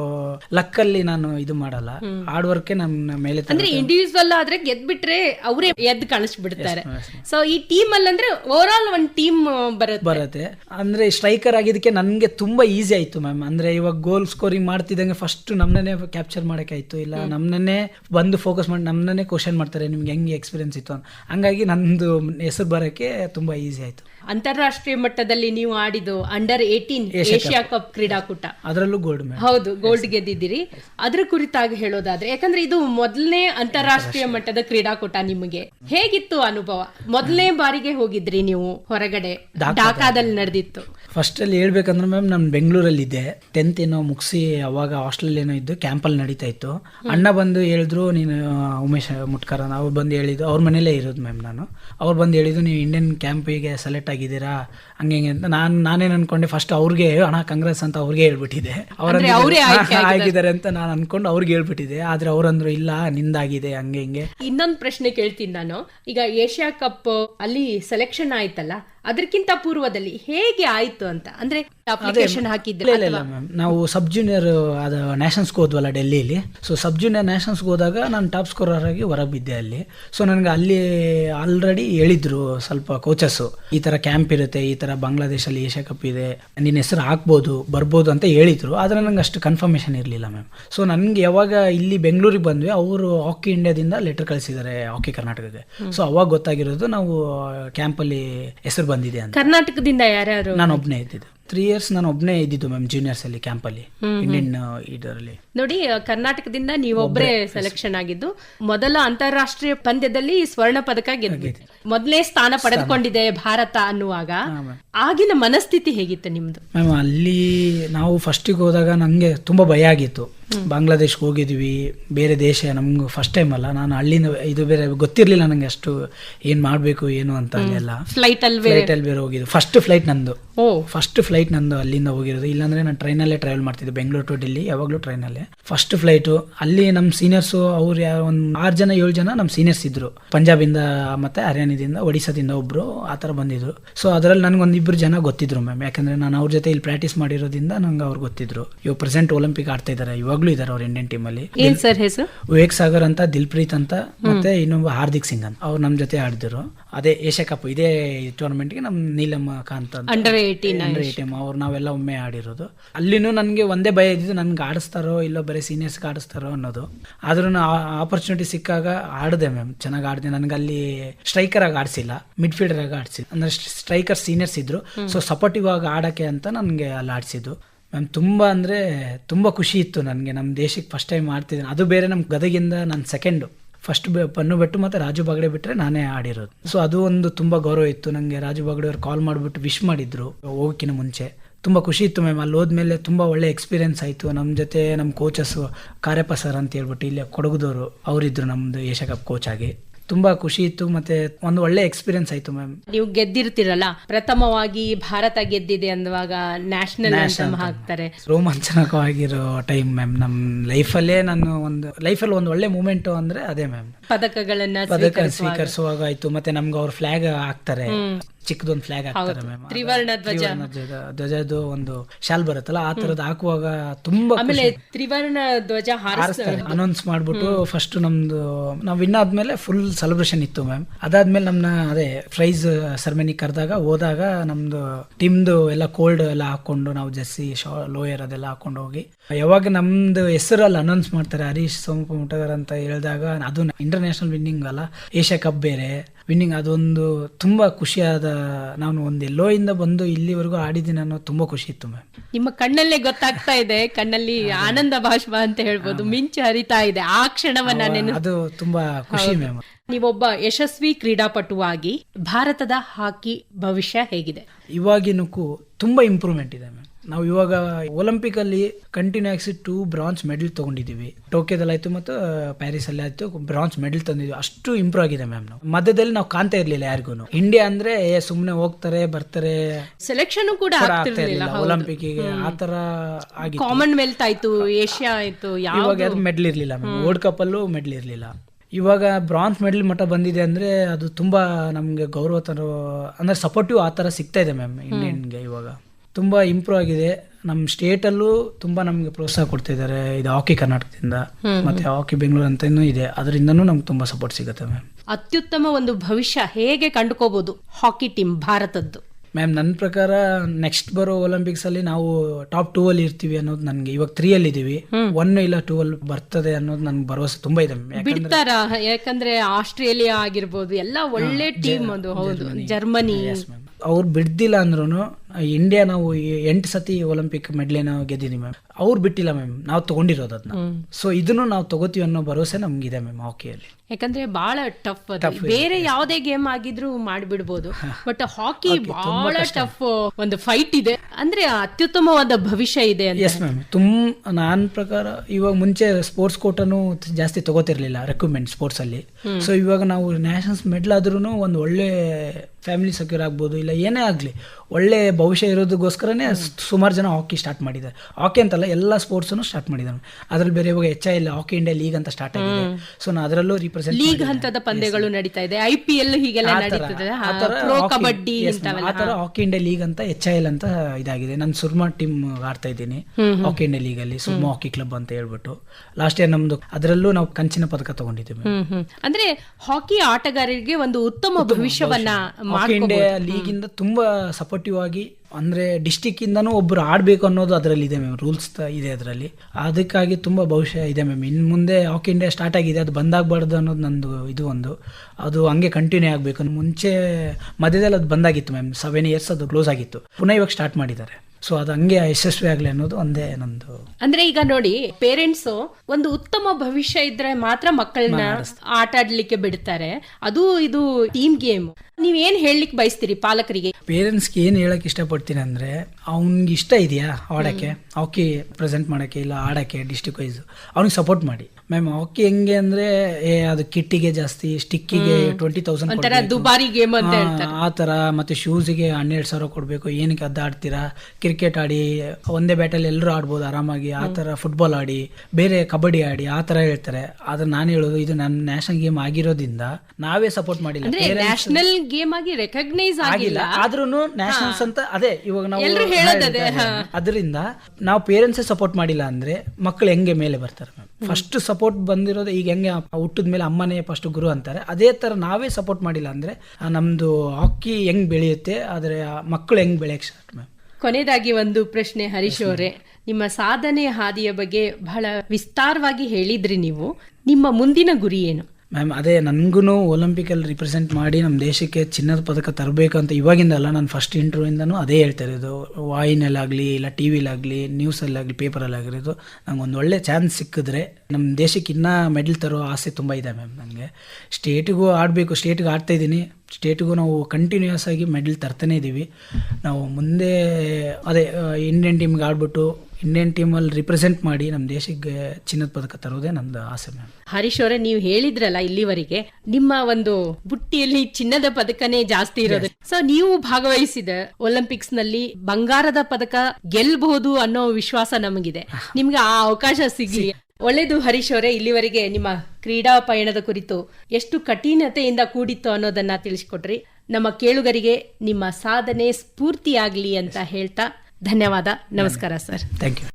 ಲಕ್ಕಲ್ಲಿ ನಾನು ಇದು ಮಾಡಲ್ಲ. ಹಾರ್ಡ್ ವರ್ಕ್ ನನ್ನ ಮೇಲೆ ಅಂದ್ರೆ ಇಂಡಿವಿಜುವಲ್ ಆದ್ರೆ ಗೆದ್ಬಿಟ್ರೆ ಅವರೇ ಎದ್ದು ಕಳಿಸ್ಬಿಡ್ತಾರೆ ಸೊ ಈ ಟೀಮ್ ಅಲ್ಲಿ ಅಂದ್ರೆ ಓವರ್ ಆಲ್ ಒಂದ್ ಟೀಮ್ ಬರುತ್ತೆ. ಬರುತ್ತೆ. ಅಂದ್ರೆ ಸ್ಟ್ರೈಕರ್ ಆಗಿದ್ದಕ್ಕೆ ನನ್ಗೆ ತುಂಬಾ ಈಸಿ ಆಯ್ತು ಮ್ಯಾಮ್ ಅಂದ್ರೆ ಇವಾಗ ಗೋಲ್ ಸ್ಕೋರಿಂಗ್ ಮಾಡ್ತಿದ್ದಂಗೆ ಫಸ್ಟ್ ನಮ್ಮನ್ನೇ ಕ್ಯಾಪ್ಚರ್ ಆಯ್ತು. ಇಲ್ಲ ನಮ್ಮನ್ನೇ ಬಂದು ಫೋಕಸ್ ಮಾಡಿ ನಮ್ಮನ್ನೇ ಕ್ವಶನ್ ಮಾಡ್ತಾರೆ ನಿಮ್ಗೆ ಹೆಂಗೆ ಎಕ್ಸ್ಪೀರಿಯನ್ಸ್ ಇತ್ತು ಹಂಗಾಗಿ ನಂದು ಹೆಸರು ಬರೋಕ್ಕೆ ತುಂಬಾ ಈಸಿ ಆಯ್ತು. ಅಂತಾರಾಷ್ಟ್ರೀಯ ಮಟ್ಟದಲ್ಲಿ ನೀವು ಆಡಿದ್ದು ಅಂಡರ್ ಏಟೀನ್ ಏಷ್ಯಾ ಕಪ್. ಕ್ರೀಡಾಕೂಟ. ಅದರಲ್ಲೂ ಗೋಲ್ಡ್ ಹೌದು ಗೋಲ್ಡ್ ಗೆದ್ದಿದ್ದೀರಿ. ಅದ್ರ ಕುರಿತಾಗಿ ಹೇಳೋದಾದ್ರೆ ಯಾಕಂದ್ರೆ ಇದು ಮೊದಲನೇ ಅಂತಾರಾಷ್ಟ್ರೀಯ ಮಟ್ಟದ ಕ್ರೀಡಾಕೂಟ ನಿಮಗೆ. ಹೇಗಿತ್ತು ಅನುಭವ? ಮೊದಲನೇ ಬಾರಿಗೆ ಹೋಗಿದ್ರಿ ನೀವು ಹೊರಗಡೆ ಢಾಕಾದಲ್ಲಿ ನಡೆದಿತ್ತು. ಫಸ್ಟ್ ಅಲ್ಲಿ ಹೇಳ್ಬೇಕಂದ್ರೆ ಮ್ಯಾಮ್ ನಾನು ಬೆಂಗಳೂರಲ್ಲಿ ಇದ್ದೆ ಟೆಂತ್ ಏನೋ ಮುಗಿಸಿ ಅವಾಗ ಹಾಸ್ಟೆಲ್ ಏನೋ ಇದ್ದು ಕ್ಯಾಂಪಲ್ಲಿ ನಡೀತಾ ಇತ್ತು. ಅಣ್ಣ ಬಂದು ಹೇಳಿದ್ರು ನೀನು ಉಮೇಶ್ ಮುಟ್ಕರ್ ಅವ್ರು ಬಂದು ಹೇಳಿದ್ದು ಅವ್ರ ಮನೇಲೇ ಇರೋದು ಮ್ಯಾಮ್ ನಾನು. ಅವ್ರು ಬಂದು ಹೇಳಿದ್ದು ನೀವು ಇಂಡಿಯನ್ ಕ್ಯಾಂಪಿಗೆ ಸೆಲೆಕ್ಟ್ ಆಗಿದ್ದೀರಾ? ಹಂಗೆ ಹಿಂಗೆ ಅಂತ ನಾನು ನಾನೇನು ಅನ್ಕೊಂಡೆ ಫಸ್ಟ್ ಅವ್ರಿಗೆ ಹಣ ಕಾಂಗ್ರೆಸ್ ಅಂತ ಅವ್ರಿಗೆ ಹೇಳ್ಬಿಟ್ಟಿದೆ ಅವರೇ ಆಯ್ಕೆ ಆಗಿದ್ದಾರೆ ಅಂತ ನಾನು ಅನ್ಕೊಂಡು ಅವ್ರಿಗೆ ಹೇಳ್ಬಿಟ್ಟಿದೆ ಆದ್ರೆ ಅವ್ರಂದ್ರು ಇಲ್ಲ ನಿಂದಾಗಿದೆ ಹಂಗೆ ಹಿಂಗೆ. ಇನ್ನೊಂದು ಪ್ರಶ್ನೆ ಕೇಳ್ತೀನಿ ನಾನು. ಈಗ ಏಷ್ಯಾ ಕಪ್ ಅಲ್ಲಿ ಸೆಲೆಕ್ಷನ್ ಆಯ್ತಲ್ಲ ಅದಕ್ಕಿಂತ ಪೂರ್ವದಲ್ಲಿ ಹೇಗೆ ಆಯ್ತು ಅಂತ? ಅಂದ್ರೆ ಅಪ್ಲಿಕೇಶನ್ ಹಾಕಿದ್ರೆ ನಾವು ಸಬ್ ಜೂನಿಯರ್ ಅದ ನ್ಯಾಷನ್ಸ್ಗೆ ಹೋದ್ವಲ್ಲ ಡೆಲ್ಲಿಲಿ. ಸೊ ಸಬ್ ಜೂನಿಯರ್ ನ್ಯಾಷನ್ಸ್ಗೆ ಹೋದಾಗ ನಾನು ಟಾಪ್ ಸ್ಕೋರರ್ ಆಗಿ ಹೊರಗೆ ಬಿದ್ದೆ ಅಲ್ಲಿ. ಸೊ ನನಗೆ ಅಲ್ಲಿ ಆಲ್ರೆಡಿ ಹೇಳಿದ್ರು ಸ್ವಲ್ಪ ಕೋಚಸ್ಸು ಈ ತರ ಕ್ಯಾಂಪ್ ಇರುತ್ತೆ ಈ ಥರ ಬಾಂಗ್ಲಾದೇಶಲ್ಲಿ ಏಷ್ಯಾ ಕಪ್ ಇದೆ ನಿನ್ನ ಹೆಸರು ಹಾಕ್ಬೋದು ಬರ್ಬೋದು ಅಂತ ಹೇಳಿದ್ರು. ಆದ್ರೆ ನನಗೆ ಅಷ್ಟು ಕನ್ಫರ್ಮೇಷನ್ ಇರಲಿಲ್ಲ ಮ್ಯಾಮ್. ಸೊ ನನಗೆ ಯಾವಾಗ ಇಲ್ಲಿ ಬೆಂಗಳೂರಿಗೆ ಬಂದ್ವಿ ಅವರು ಹಾಕಿ ಇಂಡಿಯಾದಿಂದ ಲೆಟರ್ ಕಳಿಸಿದ್ದಾರೆ ಹಾಕಿ ಕರ್ನಾಟಕಕ್ಕೆ ಸೊ ಅವಾಗ ಗೊತ್ತಾಗಿರೋದು ನಾವು ಕ್ಯಾಂಪಲ್ಲಿ ಹೆಸರು ಬಂದಿದೆ ಅಂತ. ಕರ್ನಾಟಕದಿಂದ ಯಾರ್ಯಾರು? ನಾನು ಒಬ್ಬನೇ ಇದ್ದಿದ್ದು. ತ್ರೀ ಇಯರ್ಸ್ ನಾನು ಒಬ್ಬನೇ ಇದ್ದಿದ್ದು ಮ್ಯಾಮ್ ಜೂನಿಯರ್ಸ್ ಅಲ್ಲಿ ಕ್ಯಾಂಪ್ ಅಲ್ಲಿ. ಇಂಡಿಯನ್ ಇದರಲ್ಲಿ. ನೋಡಿ ಕರ್ನಾಟಕದಿಂದ ನೀವೊಬ್ಬರೇ ಸೆಲೆಕ್ಷನ್ ಆಗಿದ್ದು ಮೊದಲ ಅಂತಾರಾಷ್ಟ್ರೀಯ ಪಂದ್ಯದಲ್ಲಿ ಸ್ವರ್ಣ ಪದಕ ಗೆದ್ದಿದೆ ಮೊದಲನೇ ಸ್ಥಾನ ಪಡೆದುಕೊಂಡಿದೆ ಭಾರತ ಅನ್ನುವಾಗ. ಆಗಿನ ಮನಸ್ಥಿತಿ ಹೇಗಿತ್ತು ನಿಮ್ದು? ಮ್ಯಾಮ್ ಅಲ್ಲಿ ನಾವು ಫಸ್ಟಿಗೆ ಹೋದಾಗ ನನಗೆ ತುಂಬಾ ಭಯ ಆಗಿತ್ತು. ಬಾಂಗ್ಲಾದೇಶ್ಗೆ ಹೋಗಿದ್ವಿ ಬೇರೆ ದೇಶ ನಮ್ಗೆ ಫಸ್ಟ್ ಟೈಮ್ ಅಲ್ಲ. ನಾನು ಹಳ್ಳಿನ ಇದು ಬೇರೆ ಗೊತ್ತಿರಲಿಲ್ಲ ನನಗೆ ಅಷ್ಟು ಏನು ಮಾಡಬೇಕು ಏನು ಅಂತ ಅಲ್ಲೆಲ್ಲ ಫ್ಲೈಟ್ ಅಲ್ಲಿ ಫ್ಲೈಟಲ್ಲಿ ಬೇರೆ ಹೋಗಿದ್ದು. ಫಸ್ಟ್ ಫ್ಲೈಟ್ ನಂದು. ಫಸ್ಟ್ ಫ್ಲೈಟ್ ನಂದು ಅಲ್ಲಿಂದ ಹೋಗಿರೋದು. ಇಲ್ಲಾಂದ್ರೆ ನಾನು ಟ್ರೈನಲ್ಲೇ ಟ್ರಾವೆಲ್ ಮಾಡ್ತಿದ್ದೆ ಬೆಂಗಳೂರು ಟು ಡೆಲ್ಲಿ ಯಾವಾಗಲೂ ಟ್ರೈನಲ್ಲೇ ಫಸ್ಟ್ ಫ್ಲೈಟು ಅಲ್ಲಿ ನಮ್ಮ ಸೀನಿಯರ್ಸು ಅವ್ರು ಯಾವ ಒಂದು ಆರು ಜನ ಏಳು ಜನ ನಮ್ಮ ಸೀನಿಯರ್ಸ್ ಇದ್ರು. ಪಂಜಾಬಿಂದ ಮತ್ತೆ ಹರಿಯಾಣದಿಂದ ಒಡಿಸಾದಿಂದ ಒಬ್ರು ಆ ಥರ ಬಂದಿದ್ರು. ಸೊ ಅದರಲ್ಲಿ ನನಗೊಂದು ಇಬ್ಬರು ಜನ ಗೊತ್ತಿದ್ರು ಮ್ಯಾಮ್. ಯಾಕಂದ್ರೆ ನಾನು ಅವ್ರ ಜೊತೆ ಇಲ್ಲಿ ಪ್ರಾಕ್ಟೀಸ್ ಮಾಡಿರೋದ್ರಿಂದ ನಂಗೆ ಅವ್ರು ಗೊತ್ತಿದ್ರು. ಇವಾಗ ಪ್ರೆಸೆಂಟ್ ಒಲಿಂಪಿಕ್ ಆಡ್ತಾ ಇದ್ದಾರೆ ಇವಾಗಲೂ ಇದ್ದಾರೆ ಅವ್ರ ಇಂಡಿಯನ್ ಟೀಮಲ್ಲಿ ಏನ್ ಸರ್ ಹೆಸರು? ವಿವೇಕ್ ಸಾಗರ್ ಅಂತ ದಿಲ್ಪ್ರೀತ್ ಅಂತ ಮತ್ತೆ ಇನ್ನೊಬ್ಬ ಹಾರ್ದಿಕ್ ಸಿಂಗ್ ಅಂತ. ಅವ್ರು ನಮ್ಮ ಜೊತೆ ಆಡಿದ್ರು. ಅದೇ ಏಷ್ಯಾ ಕಪ್ ಇದೇ ಟೂರ್ನಮೆಂಟ್ಗೆ ನಮ್ಮ ನೀಲಮ್ಮ ಕಾಂತ್ ಅಂತ. ಅಂಡರ್ ಏಟೀನ್ ಅಂಡರ್ ಏಟೀನ್ ಅವ್ರು ನಾವೆಲ್ಲ ಒಮ್ಮೆ ಆಡಿರೋದು. ಅಲ್ಲಿನೂ ನನಗೆ ಒಂದೇ ಭಯ ಇದ್ದಿದ್ದು ನನ್ಗೆ ಆಡಿಸ್ತಾರೋ ಇಲ್ಲೋ ಬರೀ ಸೀನಿಯರ್ಸ್ಗೆ ಆಡಿಸ್ತಾರೋ ಅನ್ನೋದು. ಆದ್ರೂ ಆಪರ್ಚುನಿಟಿ ಸಿಕ್ಕಾಗ ಆಡಿದೆ ಮ್ಯಾಮ್ ಚೆನ್ನಾಗಿ ಆಡಿದೆ. ನನಗೆ ಅಲ್ಲಿ ಸ್ಟ್ರೈಕರ್ ಆಗಿ ಆಡಿಸಿಲ್ಲ. ಮಿಡ್ ಫೀಲ್ಡರ್ ಆಗಿ ಆಡಿಸಿಲ್ಲ. ಅಂದ್ರೆ ಸ್ಟ್ರೈಕರ್ ಸೀನಿಯರ್ಸ್ ಇದ್ರು. ಸೊ ಸಪೋರ್ಟಿವ್ ಆಗಿ ಆಡಕ್ಕೆ ಅಂತ ನನಗೆ ಅಲ್ಲಿ ಆಡಿಸಿದ್ದು. ಮ್ಯಾಮ್ ತುಂಬ ಅಂದರೆ ತುಂಬ ಖುಷಿ ಇತ್ತು ನನಗೆ. ನಮ್ಮ ದೇಶಕ್ಕೆ ಫಸ್ಟ್ ಟೈಮ್ ಆಡ್ತಿದ್ದೀನಿ ಅದು ಬೇರೆ ನಮ್ಮ ಗದಗಿಂದ ನಾನು ಸೆಕೆಂಡು ಫಸ್ಟ್ ಪನ್ನು ಬೆಟ್ಟು ಮತ್ತು ರಾಜು ಬಾಗಡೆ ಬಿಟ್ಟರೆ ನಾನೇ ಆಡಿರೋದು. ಸೊ ಅದು ಒಂದು ತುಂಬ ಗೌರವ ಇತ್ತು ನನಗೆ ರಾಜು ಬಾಗಡೆ ಅವ್ರು ಕಾಲ್ ಮಾಡಿಬಿಟ್ಟು ವಿಶ್ ಮಾಡಿದ್ರು. ಹೋಗೋಕ್ಕಿಂತ ಮುಂಚೆ. ತುಂಬ ಖುಷಿ ಇತ್ತು ಮ್ಯಾಮ್ ಅಲ್ಲಿ ಹೋದ್ಮೇಲೆ ತುಂಬ ಒಳ್ಳೆ ಎಕ್ಸ್ಪೀರಿಯೆನ್ಸ್ ಆಯಿತು. ನಮ್ಮ ಜೊತೆ ನಮ್ಮ ಕೋಚಸ್ಸು ಕಾರ್ಯಪ್ಪ ಸರ್ ಅಂತ ಹೇಳ್ಬಿಟ್ಟು ಇಲ್ಲಿ ಕೊಡಗುದವರು ಅವರಿದ್ದರು ನಮ್ಮದು ಏಷ್ಯಾ ಕಪ್ ಕೋಚ್ ಆಗಿ. ತುಂಬ ಖುಷಿ ಇತ್ತು ಮತ್ತೆ ಒಂದು ಒಳ್ಳೆ ಎಕ್ಸ್ಪೀರಿಯನ್ಸ್ ಆಯ್ತು ಮ್ಯಾಮ್ ನೀವು ಗೆದ್ದಿರ್ತಿರಲ್ಲ ಪ್ರಥಮವಾಗಿ ಭಾರತ ಗೆದ್ದಿದೆ ಅಂದುವಾಗ ನ್ಯಾಷನಲ್ ಹಾಕ್ತಾರೆ. ರೋಮಾಂಚನಕವಾಗಿರೋ ಟೈಮ್ ಮ್ಯಾಮ್ ನಮ್ಮ ಲೈಫಲ್ಲೇ ನಾನು ಒಂದು ಲೈಫಲ್ಲಿ ಒಂದು ಒಳ್ಳೆ ಮೂಮೆಂಟ್ ಅಂದ್ರೆ ಅದೇ ಮ್ಯಾಮ್ ಪದಕಗಳನ್ನ ಪದಕ ಸ್ವೀಕರಿಸುವಾಗ. ಆಯ್ತು ಮತ್ತೆ ನಮ್ಗೆ ಅವ್ರ ಫ್ಲಾಗ್ ಹಾಕ್ತಾರೆ. ಚಿಕ್ಕದೊಂದು ಫ್ಲಾಗ್ ಹಾಕ್ತಾರೆ ಮ್ಯಾಮ್ ತ್ರಿವರ್ಣ ಧ್ವಜ. ಧ್ವಜದ್ದು ಒಂದು ಶಾಲ್ ಬರುತ್ತಲ್ಲ ಆ ತರದ್ ಹಾಕುವಾಗ ತುಂಬಾ ಆಮೇಲೆ ತ್ರಿವರ್ಣ ಧ್ವಜ ಹಾರಿಸ್ತಾರೆ. ಅನೌನ್ಸ್ ಮಾಡ್ಬಿಟ್ಟು ಫಸ್ಟ್ ನಮ್ದು ನಾವ್ ವಿನ್ ಆದ್ಮೇಲೆ ಫುಲ್ ಸೆಲೆಬ್ರೇಷನ್ ಇತ್ತು ಮ್ಯಾಮ್ ಅದಾದ್ಮೇಲೆ ನಮ್ನ ಅದೇ ಪ್ರೈಸ್ ಸೆರೆಮನಿ ಕರೆದಾಗ ಹೋದಾಗ ನಮ್ದು ಟೀಮ್ದು ಎಲ್ಲ ಕೋಲ್ಡ್ ಎಲ್ಲ ಹಾಕೊಂಡು ನಾವು ಜೆರ್ಸಿ ಶಾ ಲೋಯರ್ ಅದೆಲ್ಲ ಹಾಕೊಂಡು ಹೋಗಿ. ಯಾವಾಗ ನಮ್ದು ಹೆಸರಲ್ಲಿ ಅನೌನ್ಸ್ ಮಾಡ್ತಾರೆ ಹರೀಶ್ ಸೋಮಪ್ಪ ಮುಟಗರ್ ಅಂತ ಹೇಳಿದಾಗ ಅದು ಇಂಟರ್ನ್ಯಾಷನಲ್ ವಿನ್ನಿಂಗ್ ಅಲ್ಲ. ಏಷ್ಯಾ ಕಪ್ ಬೇರೆ ವಿನ್ನಿಂಗ್ ಅದೊಂದು ತುಂಬ ಖುಷಿಯಾದ ನಾನು ಒಂದು ಎಲ್ಲೋ ಇಂದ ಬಂದು ಇಲ್ಲಿವರೆಗೂ ಆಡಿದ್ದೀನಿ ಅನ್ನೋ ತುಂಬ ಖುಷಿ ಇತ್ತು ಮ್ಯಾಮ್ ನಿಮ್ಮ ಕಣ್ಣಲ್ಲೇ ಗೊತ್ತಾಗ್ತಾ ಇದೆ ಕಣ್ಣಲ್ಲಿ ಆನಂದ ಭಾಷ್ಮ ಅಂತ ಹೇಳ್ಬೋದು ಮಿಂಚು ಹರಿತಾ ಇದೆ ಆ ಕ್ಷಣವನ್ನ ನೆನ ಅದು ತುಂಬಾ ಖುಷಿ ಮ್ಯಾಮ್ ನೀವೊಬ್ಬ ಯಶಸ್ವಿ ಕ್ರೀಡಾಪಟುವಾಗಿ ಭಾರತದ ಹಾಕಿ ಭವಿಷ್ಯ ಹೇಗಿದೆ? ಇವಾಗಿನಕ್ಕೂ ತುಂಬಾ ಇಂಪ್ರೂವ್ಮೆಂಟ್ ಇದೆ ಮ್ಯಾಮ್ ನಾವು ಇವಾಗ ಒಲಿಂಪಿಕ್ ಅಲ್ಲಿ ಕಂಟಿನ್ಯೂ ಆಗಿ ಟೂ ಬ್ರಾನ್ಸ್ ಮೆಡಲ್ ತಗೊಂಡಿದೀವಿ ಟೋಕಿಯೋದಲ್ಲಿ ಆಯ್ತು ಮತ್ತು ಪ್ಯಾರಿಸ್ ಅಲ್ಲಿ ಆಯ್ತು ಬ್ರಾನ್ಸ್ ಮೆಡಲ್ ತಂದಿದ್ವಿ ಅಷ್ಟು ಇಂಪ್ರೂವ್ ಆಗಿದೆ ಮ್ಯಾಮ್ ನಾವು. ಮಧ್ಯದಲ್ಲಿ ನಾವು ಕಾಣ್ತಾ ಇರ್ಲಿಲ್ಲ ಯಾರಿಗೂ ಇಂಡಿಯಾ ಅಂದ್ರೆ ಸುಮ್ಮನೆ ಸುಮ್ನೆ ಹೋಗ್ತಾರೆ ಬರ್ತಾರೆ. ಸೆಲೆಕ್ಷನ್ ಕೂಡ ಒಲಿಂಪಿಕ್ ಆಗ್ತಿರ್ಲಿಲ್ಲ ಇರ್ಲಿಲ್ಲ. ಒಲಿಂಪಿಕ್ಗೆ ಆ ತರ ಆಗಿತ್ತು. ಕಾಮನ್ ವೆಲ್ತ್ ಆಯ್ತು ಏಷ್ಯಾ ಆಯ್ತು ಇವಾಗ ಅದು ಮೆಡಲ್ ಇರ್ಲಿಲ್ಲ ಮ್ಯಾಮ್ ವರ್ಲ್ಡ್ ಕಪ್ ಅಲ್ಲೂ ಮೆಡಲ್ ಇರ್ಲಿಲ್ಲ. ಇವಾಗ ಬ್ರಾನ್ಸ್ ಮೆಡಲ್ ಮಟ್ಟ ಬಂದಿದೆ ಅಂದ್ರೆ ಅದು ತುಂಬಾ ನಮ್ಗೆ ಗೌರವ ತರೋ ಅಂದ್ರೆ ಸಪೋರ್ಟಿವ್ ಆ ತರ ಸಿಗ್ತಾ ಇದೆ ಮ್ಯಾಮ್ ಇಂಡಿಯನ್ಗೆ ಇವಾಗ. ತುಂಬಾ ಇಂಪ್ರೂವ್ ಆಗಿದೆ. ನಮ್ಮ ಸ್ಟೇಟಲ್ಲೂ ತುಂಬ ತುಂಬಾ ನಮ್ಗೆ ಪ್ರೋತ್ಸಾಹ ಕೊಡ್ತಿದ್ದಾರೆ ಇದು ಹಾಕಿ ಕರ್ನಾಟಕದಿಂದ. ಮತ್ತೆ ಹಾಕಿ ಬೆಂಗಳೂರು ಅಂತನೂ ಇದೆ. ಅದರಿಂದನೂ ನಮ್ಗೆ ತುಂಬ ಸಪೋರ್ಟ್ ಸಿಗುತ್ತೆ ಮ್ಯಾಮ್ ಅತ್ಯುತ್ತಮ ಒಂದು ಭವಿಷ್ಯ ಹೇಗೆ ಕಂಡುಕೋಬಹುದು ಹಾಕಿ ಟೀಮ್ ಭಾರತದ್ದು? ಮ್ಯಾಮ್ ನನ್ನ ಪ್ರಕಾರ ನೆಕ್ಸ್ಟ್ ಬರೋ ಒಲಿಂಪಿಕ್ಸ್ ಅಲ್ಲಿ ನಾವು ಟಾಪ್ ಟೂ ಅಲ್ಲಿ ಇರ್ತೀವಿ ಅನ್ನೋದು ನನ್ಗೆ ಇವಾಗ ತ್ರೀ ಅಲ್ಲಿ ಇದೀವಿ. ಒನ್ ಇಲ್ಲ ಟೂ ಅಲ್ಲಿ ಬರ್ತದೆ ಅನ್ನೋದು ನನ್ಗೆ ಭರವಸೆ ತುಂಬಾ ಇದೆ ಮ್ಯಾಮ್ ಬಿಡ್ತಾರ? ಯಾಕಂದ್ರೆ ಆಸ್ಟ್ರೇಲಿಯಾ ಆಗಿರ್ಬೋದು ಎಲ್ಲ ಒಳ್ಳೆ ಟೀಮ್ ಅದು ಹೌದು. ಜರ್ಮನಿ. ಅವ್ರು ಬಿಡ್ದಿಲ್ಲ ಅಂದ್ರೂ ಇಂಡಿಯಾ ನಾವು ಎಂಟು ಸತಿ ಒಲಿಂಪಿಕ್ ಮೆಡ್ಲೇನ ಗೆದ್ದಿದ್ದೀವಿ ಮ್ಯಾಮ್ ಅವ್ರು ಬಿಟ್ಟಿಲ್ಲ ಮ್ಯಾಮ್ ನಾವು ತಗೊಂಡಿರೋದು ಅದನ್ನ ಸೊ ಇದನ್ನು ನಾವು ತಗೋತೀವಿ ಅನ್ನೋ ಭರವಸೆ ನಮ್ಗಿದೆ ಮ್ಯಾಮ್ ಹಾಕಿಯಲ್ಲಿ ಯಾಕಂದ್ರೆ ಬಹಳ ಟಫ್ ಬೇರೆ ಯಾವುದೇ ಗೇಮ್ ಆಗಿದ್ರು ಮಾಡ್ಬಿಡ್ಬೋದು. ಬಟ್ ಹಾಕಿ ಬಹಳ ಟಫ್ ಒಂದು ಫೈಟ್ ಇದೆ. ಅಂದ್ರೆ ಅತ್ಯುತ್ತಮವಾದ ಭವಿಷ್ಯ ಇದೆ ಎಸ್ ಮ್ಯಾಮ್ ತುಮ್ ನನ್ನ ಪ್ರಕಾರ ಇವಾಗ ಮುಂಚೆ ಸ್ಪೋರ್ಟ್ಸ್ ಕೋಟನು ಜಾಸ್ತಿ ತಗೋತಿರ್ಲಿಲ್ಲ ರೆಕಮೆಂಡ್ ಸ್ಪೋರ್ಟ್ಸ್ ಅಲ್ಲಿ. ಸೊ ಇವಾಗ ನಾವು ನ್ಯಾಷನಲ್ಸ್ ಮೆಡಲ್ ಆದ್ರೂ ಒಂದು ಒಳ್ಳೆ ಫ್ಯಾಮಿಲಿ ಸೆಕ್ಯೂರ್ ಆಗ್ಬೋದು ಇಲ್ಲ ಏನೇ ಆಗಲಿ. ಒಳ್ಳೆ ಭವಿಷ್ಯ ಇರೋದಕ್ಕೋಸ್ಕರನೇ ಸುಮಾರು ಜನ ಹಾಕಿ ಸ್ಟಾರ್ಟ್ ಮಾಡಿದ್ದಾರೆ. ಹಾಕಿ ಅಂತಲ್ಲ ಎಲ್ಲ ಸ್ಪೋರ್ಟ್ಸನ್ನು ಸ್ಟಾರ್ಟ್ ಮಾಡಿದ್ದಾರೆ. ಅದರಲ್ಲಿ ಬೇರೆ ಇವಾಗ H I L hockey India league ಅಂತ ಸ್ಟಾರ್ಟ್ ಆಗಿದೆ. ಸೊ ನಾನು ಅದರಲ್ಲೂ ರಿಪ್ರೆಸೆಂಟ್ ಲೀಗ್ ಹಂತದ ಪಂದ್ಯಗಳು ನಡೀತಾ ಇದೆ. ಐ ಪಿ ಎಲ್ ಹೀಗೆಲ್ಲ ಕಬಡ್ಡಿ ಆತರ ಹಾಕಿ ಇಂಡಿಯಾ ಲೀಗ್ ಅಂತ ಎಚ್ ಐ ಎಲ್ ಅಂತ ಇದಾಗಿದೆ. ನಾನು ಸುರ್ಮಾ ಟೀಮ್ ಆಡ್ತಾ ಇದ್ದೀನಿ. ಹಾಕಿ ಇಂಡಿಯಾ ಲೀಗ್ ಅಲ್ಲಿ ಸುರ್ಮಾ ಹಾಕಿ ಕ್ಲಬ್ ಅಂತ ಹೇಳ್ಬಿಟ್ಟು. ಲಾಸ್ಟ್ ಇಯರ್ ನಮ್ದು ಅದರಲ್ಲೂ ನಾವು ಕಂಚಿನ ಪದಕ ತಗೊಂಡಿದ್ದೀವಿ ಅಂದ್ರೆ ಹಾಕಿ ಆಟಗಾರರಿಗೆ ಒಂದು ಉತ್ತಮ ಭವಿಷ್ಯವನ್ನ ಹಾಕಿ ಇಂಡಿಯಾ ಲೀಗ್ ಇಂದ ತುಂಬಾ ಸಪೋರ್ಟಿವ್ ಆಗಿ ಅಂದ್ರೆ ಡಿಸ್ಟಿಕ್ಕಿಂದನೂ ಒಬ್ಬರು ಆಡ್ಬೇಕು ಅನ್ನೋದು ಅದರಲ್ಲಿ ಇದೆ ಮ್ಯಾಮ್ ರೂಲ್ಸ್ ಇದೆ ಅದರಲ್ಲಿ. ಅದಕ್ಕಾಗಿ ತುಂಬಾ ಭವಿಷ್ಯ ಇದೆ ಮ್ಯಾಮ್ ಇನ್ ಮುಂದೆ ಹಾಕಿ ಇಂಡಿಯಾ ಸ್ಟಾರ್ಟ್ ಆಗಿದೆ ಅದು ಬಂದಾಗಬಾರ್ದು ಅನ್ನೋದು ನಂದು ಇದು ಒಂದು. ಅದು ಹಂಗೆ ಕಂಟಿನ್ಯೂ ಆಗಬೇಕು. ಮುಂಚೆ ಮಧ್ಯದಲ್ಲಿ ಅದು ಬಂದಾಗಿತ್ತು ಮ್ಯಾಮ್ ಸೆವೆನ್ ಇಯರ್ಸ್ ಅದು ಕ್ಲೋಸ್ ಆಗಿತ್ತು. ಪುನಃ ಇವಾಗ ಸ್ಟಾರ್ಟ್ ಮಾಡಿದ್ದಾರೆ. ಸೊ ಅದು ಹಂಗೆ ಯಶಸ್ವಿ ಆಗಲಿ ಅನ್ನೋದು ಒಂದೇ ನಂದು ಅಂದ್ರೆ ಈಗ ನೋಡಿ ಪೇರೆಂಟ್ಸ್ ಒಂದು ಉತ್ತಮ ಭವಿಷ್ಯ ಇದ್ರೆ ಮಾತ್ರ ಮಕ್ಕಳನ್ನ ಆಟ ಆಡ್ಲಿಕ್ಕೆ ಬಿಡ್ತಾರೆ. ಅದು ಇದು ಟೀಮ್ ಗೇಮ್ ನೀವ್ ಏನ್ ಹೇಳಲಿಕ್ಕೆ ಬಯಸ್ತೀರಿ ಪಾಲಕರಿಗೆ? ಪೇರೆಂಟ್ಸ್ಗೆ ಏನು ಹೇಳಕ್ ಇಷ್ಟಪಡ್ತೀನಿ ಅಂದ್ರೆ ಅವ್ನಿಗೆ ಇಷ್ಟ ಇದೆಯಾ ಆಡಕ್ಕೆ? ಅವಕ್ಕೆ ಪ್ರೆಸೆಂಟ್ ಮಾಡಕ್ಕೆ ಇಲ್ಲ ಆಡಕ್ಕೆ ಡಿಸ್ಟಿಕ್ ವೈಸ್ ಅವ್ನಿಗೆ ಸಪೋರ್ಟ್ ಮಾಡಿ. ಮ್ಯಾಮ್ ಅವಕ್ಕೆ ಹೆಂಗೆ ಅಂದ್ರೆ ಏ ಅದು ಕಿಟ್ಟಿಗೆ ಜಾಸ್ತಿ ಸ್ಟಿಕ್ಕಿಗೆ ಟ್ವೆಂಟಿ ತೌಸಂಡ್ ದುಬಾರಿ ಗೇಮ್ ಅಂತ ಆ ತರ ಮತ್ತೆ ಶೂಸ್ಗೆ ಹನ್ನೆರಡು ಸಾವಿರ ಕೊಡಬೇಕು ಏನಕ್ಕೆ ಅದ್ದಾಡ್ತೀರಾ? ಕ್ರಿಕೆಟ್ ಆಡಿ ಒಂದೇ ಬ್ಯಾಟಲ್ಲಿ ಎಲ್ಲರೂ ಆಡ್ಬೋದು ಆರಾಮಾಗಿ ಆ ತರ ಫುಟ್ಬಾಲ್ ಆಡಿ ಬೇರೆ ಕಬಡ್ಡಿ ಆಡಿ ಆ ತರ ಹೇಳ್ತಾರೆ. ಆದ್ರೆ ನಾನು ಹೇಳೋದು ಇದು ನನ್ನ ನ್ಯಾಷನಲ್ ಗೇಮ್ ಆಗಿರೋದ್ರಿಂದ ನಾವೇ ಸಪೋರ್ಟ್ ಮಾಡಿಲ್ಲ. ನ್ಯಾಷನಲ್ ಗೇಮ್ ಆಗಿ ರೆಕಗ್ನೈಸ್ ಆಗಿಲ್ಲ. ಆದ್ರೂ ನ್ಯಾಷನಲ್ಸ್ ಅಂತ ಅದೇ ಇವಾಗ ನಾವು ಎಲ್ಲರೂ ಹೇಳೋದದೇ, ಅದರಿಂದ ನಾವು ಪೇರೆಂಟ್ಸ್ ಸಪೋರ್ಟ್ ಮಾಡಿಲ್ಲ ಅಂದ್ರೆ ಮಕ್ಕಳು ಹೆಂಗೆ ಮೇಲೆ ಬರ್ತಾರೆ ಮ್ಯಾಮ್ ಫಸ್ಟ್ ಸಪೋರ್ಟ್ ಬಂದಿರೋದು ಈಗ ಹೆಂಗೆ ಹುಟ್ಟಿದ ಮೇಲೆ ಅಮ್ಮನೇ ಫಸ್ಟ್ ಗುರು ಅಂತಾರೆ. ಅದೇ ತರ ನಾವೇ ಸಪೋರ್ಟ್ ಮಾಡಿಲ್ಲ ಅಂದ್ರೆ ನಮ್ದು ಹಾಕಿ ಹೆಂಗ್ ಬೆಳೆಯುತ್ತೆ ಆದ್ರೆ ಮಕ್ಕಳು ಹೆಂಗ್ ಬೆಳೆಯಕ್ ಸ್ಟಾರ್ಟ್ ಮ್ಯಾಮ್ ಕೊನೆಯದಾಗಿ ಒಂದು ಪ್ರಶ್ನೆ ಹರೀಶ್ ಅವರೇ. ನಿಮ್ಮ ಸಾಧನೆ ಹಾದಿಯ ಬಗ್ಗೆ ಬಹಳ ವಿಸ್ತಾರವಾಗಿ ಹೇಳಿದ್ರಿ ನೀವು. ನಿಮ್ಮ ಮುಂದಿನ ಗುರಿ ಏನು? ಮ್ಯಾಮ್ ಅದೇ ನನಗೂ ಒಲಿಂಪಿಕಲ್ಲಿ ರಿಪ್ರೆಸೆಂಟ್ ಮಾಡಿ ನಮ್ಮ ದೇಶಕ್ಕೆ ಚಿನ್ನದ ಪದಕ ತರಬೇಕು ಅಂತ ಇವಾಗಿಂದ ಅಲ್ಲ ನಾನು ಫಸ್ಟ್ ಇಂಟರ್ವ್ಯೂಯಿಂದನೂ ಅದೇ ಹೇಳ್ತಾ ಇರೋದು. ವಾಯಿನಲ್ಲಾಗಲಿ ಇಲ್ಲ ಟಿ ವಿಲಾಗಲಿ ನ್ಯೂಸಲ್ಲಾಗಲಿ ಪೇಪರಲ್ಲಾಗಿರೋದು ನಂಗೆ ಒಂದು ಒಳ್ಳೆ ಚಾನ್ಸ್ ಸಿಕ್ಕಿದ್ರೆ ನಮ್ಮ ದೇಶಕ್ಕೆ ಇನ್ನೂ ಮೆಡಲ್ ತರೋ ಆಸೆ ತುಂಬ ಇದೆ ಮ್ಯಾಮ್ ನನಗೆ. ಸ್ಟೇಟಿಗೂ ಆಡಬೇಕು ಸ್ಟೇಟಿಗೆ ಆಡ್ತಾ ಇದ್ದೀನಿ. ಸ್ಟೇಟಿಗೂ ನಾವು ಕಂಟಿನ್ಯೂಸ್ ಆಗಿ ಮೆಡಲ್ ತರ್ತಾನೆ ಇದ್ದೀವಿ ನಾವು ಮುಂದೆ, ಅದೇ ಇಂಡಿಯನ್ ಟೀಮ್ಗೆ ಆಡ್ಬಿಟ್ಟು ಇಂಡಿಯನ್ ಟೀಮಲ್ಲಿ ರಿಪ್ರೆಸೆಂಟ್ ಮಾಡಿ ನಮ್ಮ ದೇಶಕ್ಕೆ ಚಿನ್ನದ ಪದಕ ತರೋದೇ ನಂದು ಆಸೆ ಮ್ಯಾಮ್ ಹರೀಶ್ ಅವರೇ ನೀವು ಹೇಳಿದ್ರಲ್ಲ ಇಲ್ಲಿವರೆಗೆ ನಿಮ್ಮ ಒಂದು ಬುಟ್ಟಿಯಲ್ಲಿ ಚಿನ್ನದ ಪದಕನೇ ಜಾಸ್ತಿ ಇರೋದು. ಸೊ ನೀವು ಭಾಗವಹಿಸಿದ ಒಲಿಂಪಿಕ್ಸ್ನಲ್ಲಿ ಬಂಗಾರದ ಪದಕ ಗೆಲ್ಬಹುದು ಅನ್ನೋ ವಿಶ್ವಾಸ ನಮಗಿದೆ. ನಿಮ್ಗೆ ಆ ಅವಕಾಶ ಸಿಗ್ಲಿ. ಒಳ್ಳೇದು ಹರೀಶ್ ಅವರೇ ಇಲ್ಲಿವರೆಗೆ ನಿಮ್ಮ ಕ್ರೀಡಾ ಪಯಣದ ಕುರಿತು ಎಷ್ಟು ಕಠಿಣತೆಯಿಂದ ಕೂಡಿತ್ತು ಅನ್ನೋದನ್ನ ತಿಳಿಸ್ಕೊಟ್ರಿ. ನಮ್ಮ ಕೇಳುಗರಿಗೆ ನಿಮ್ಮ ಸಾಧನೆ ಸ್ಫೂರ್ತಿಯಾಗಲಿ ಅಂತ ಹೇಳ್ತಾ ಧನ್ಯವಾದ. ನಮಸ್ಕಾರ ಸರ್. ಥ್ಯಾಂಕ್ ಯು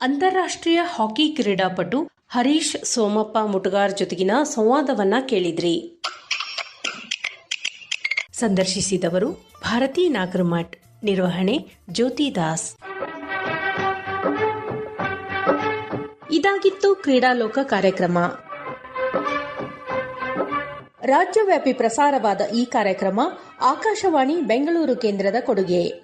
ಅಂತಾರಾಷ್ಟ್ರೀಯ ಹಾಕಿ ಕ್ರೀಡಾಪಟು ಹರೀಶ್ ಸೋಮಪ್ಪ ಮುಟುಗಾರ್ ಜೊತೆಗಿನ ಸಂವಾದವನ್ನ ಕೇಳಿದ್ರಿ. ಸಂದರ್ಶಿಸಿದವರು ಭಾರತಿ ನಾಗರಮಠ್ ನಿರ್ವಹಣೆ ಜ್ಯೋತಿ ದಾಸ್. ಇದಾಗಿತ್ತು ಕ್ರೀಡಾಲೋಕ ಕಾರ್ಯಕ್ರಮ. ರಾಜ್ಯವ್ಯಾಪಿ ಪ್ರಸಾರವಾದ ಈ ಕಾರ್ಯಕ್ರಮ ಆಕಾಶವಾಣಿ ಬೆಂಗಳೂರು ಕೇಂದ್ರದ ಕೊಡುಗೆ.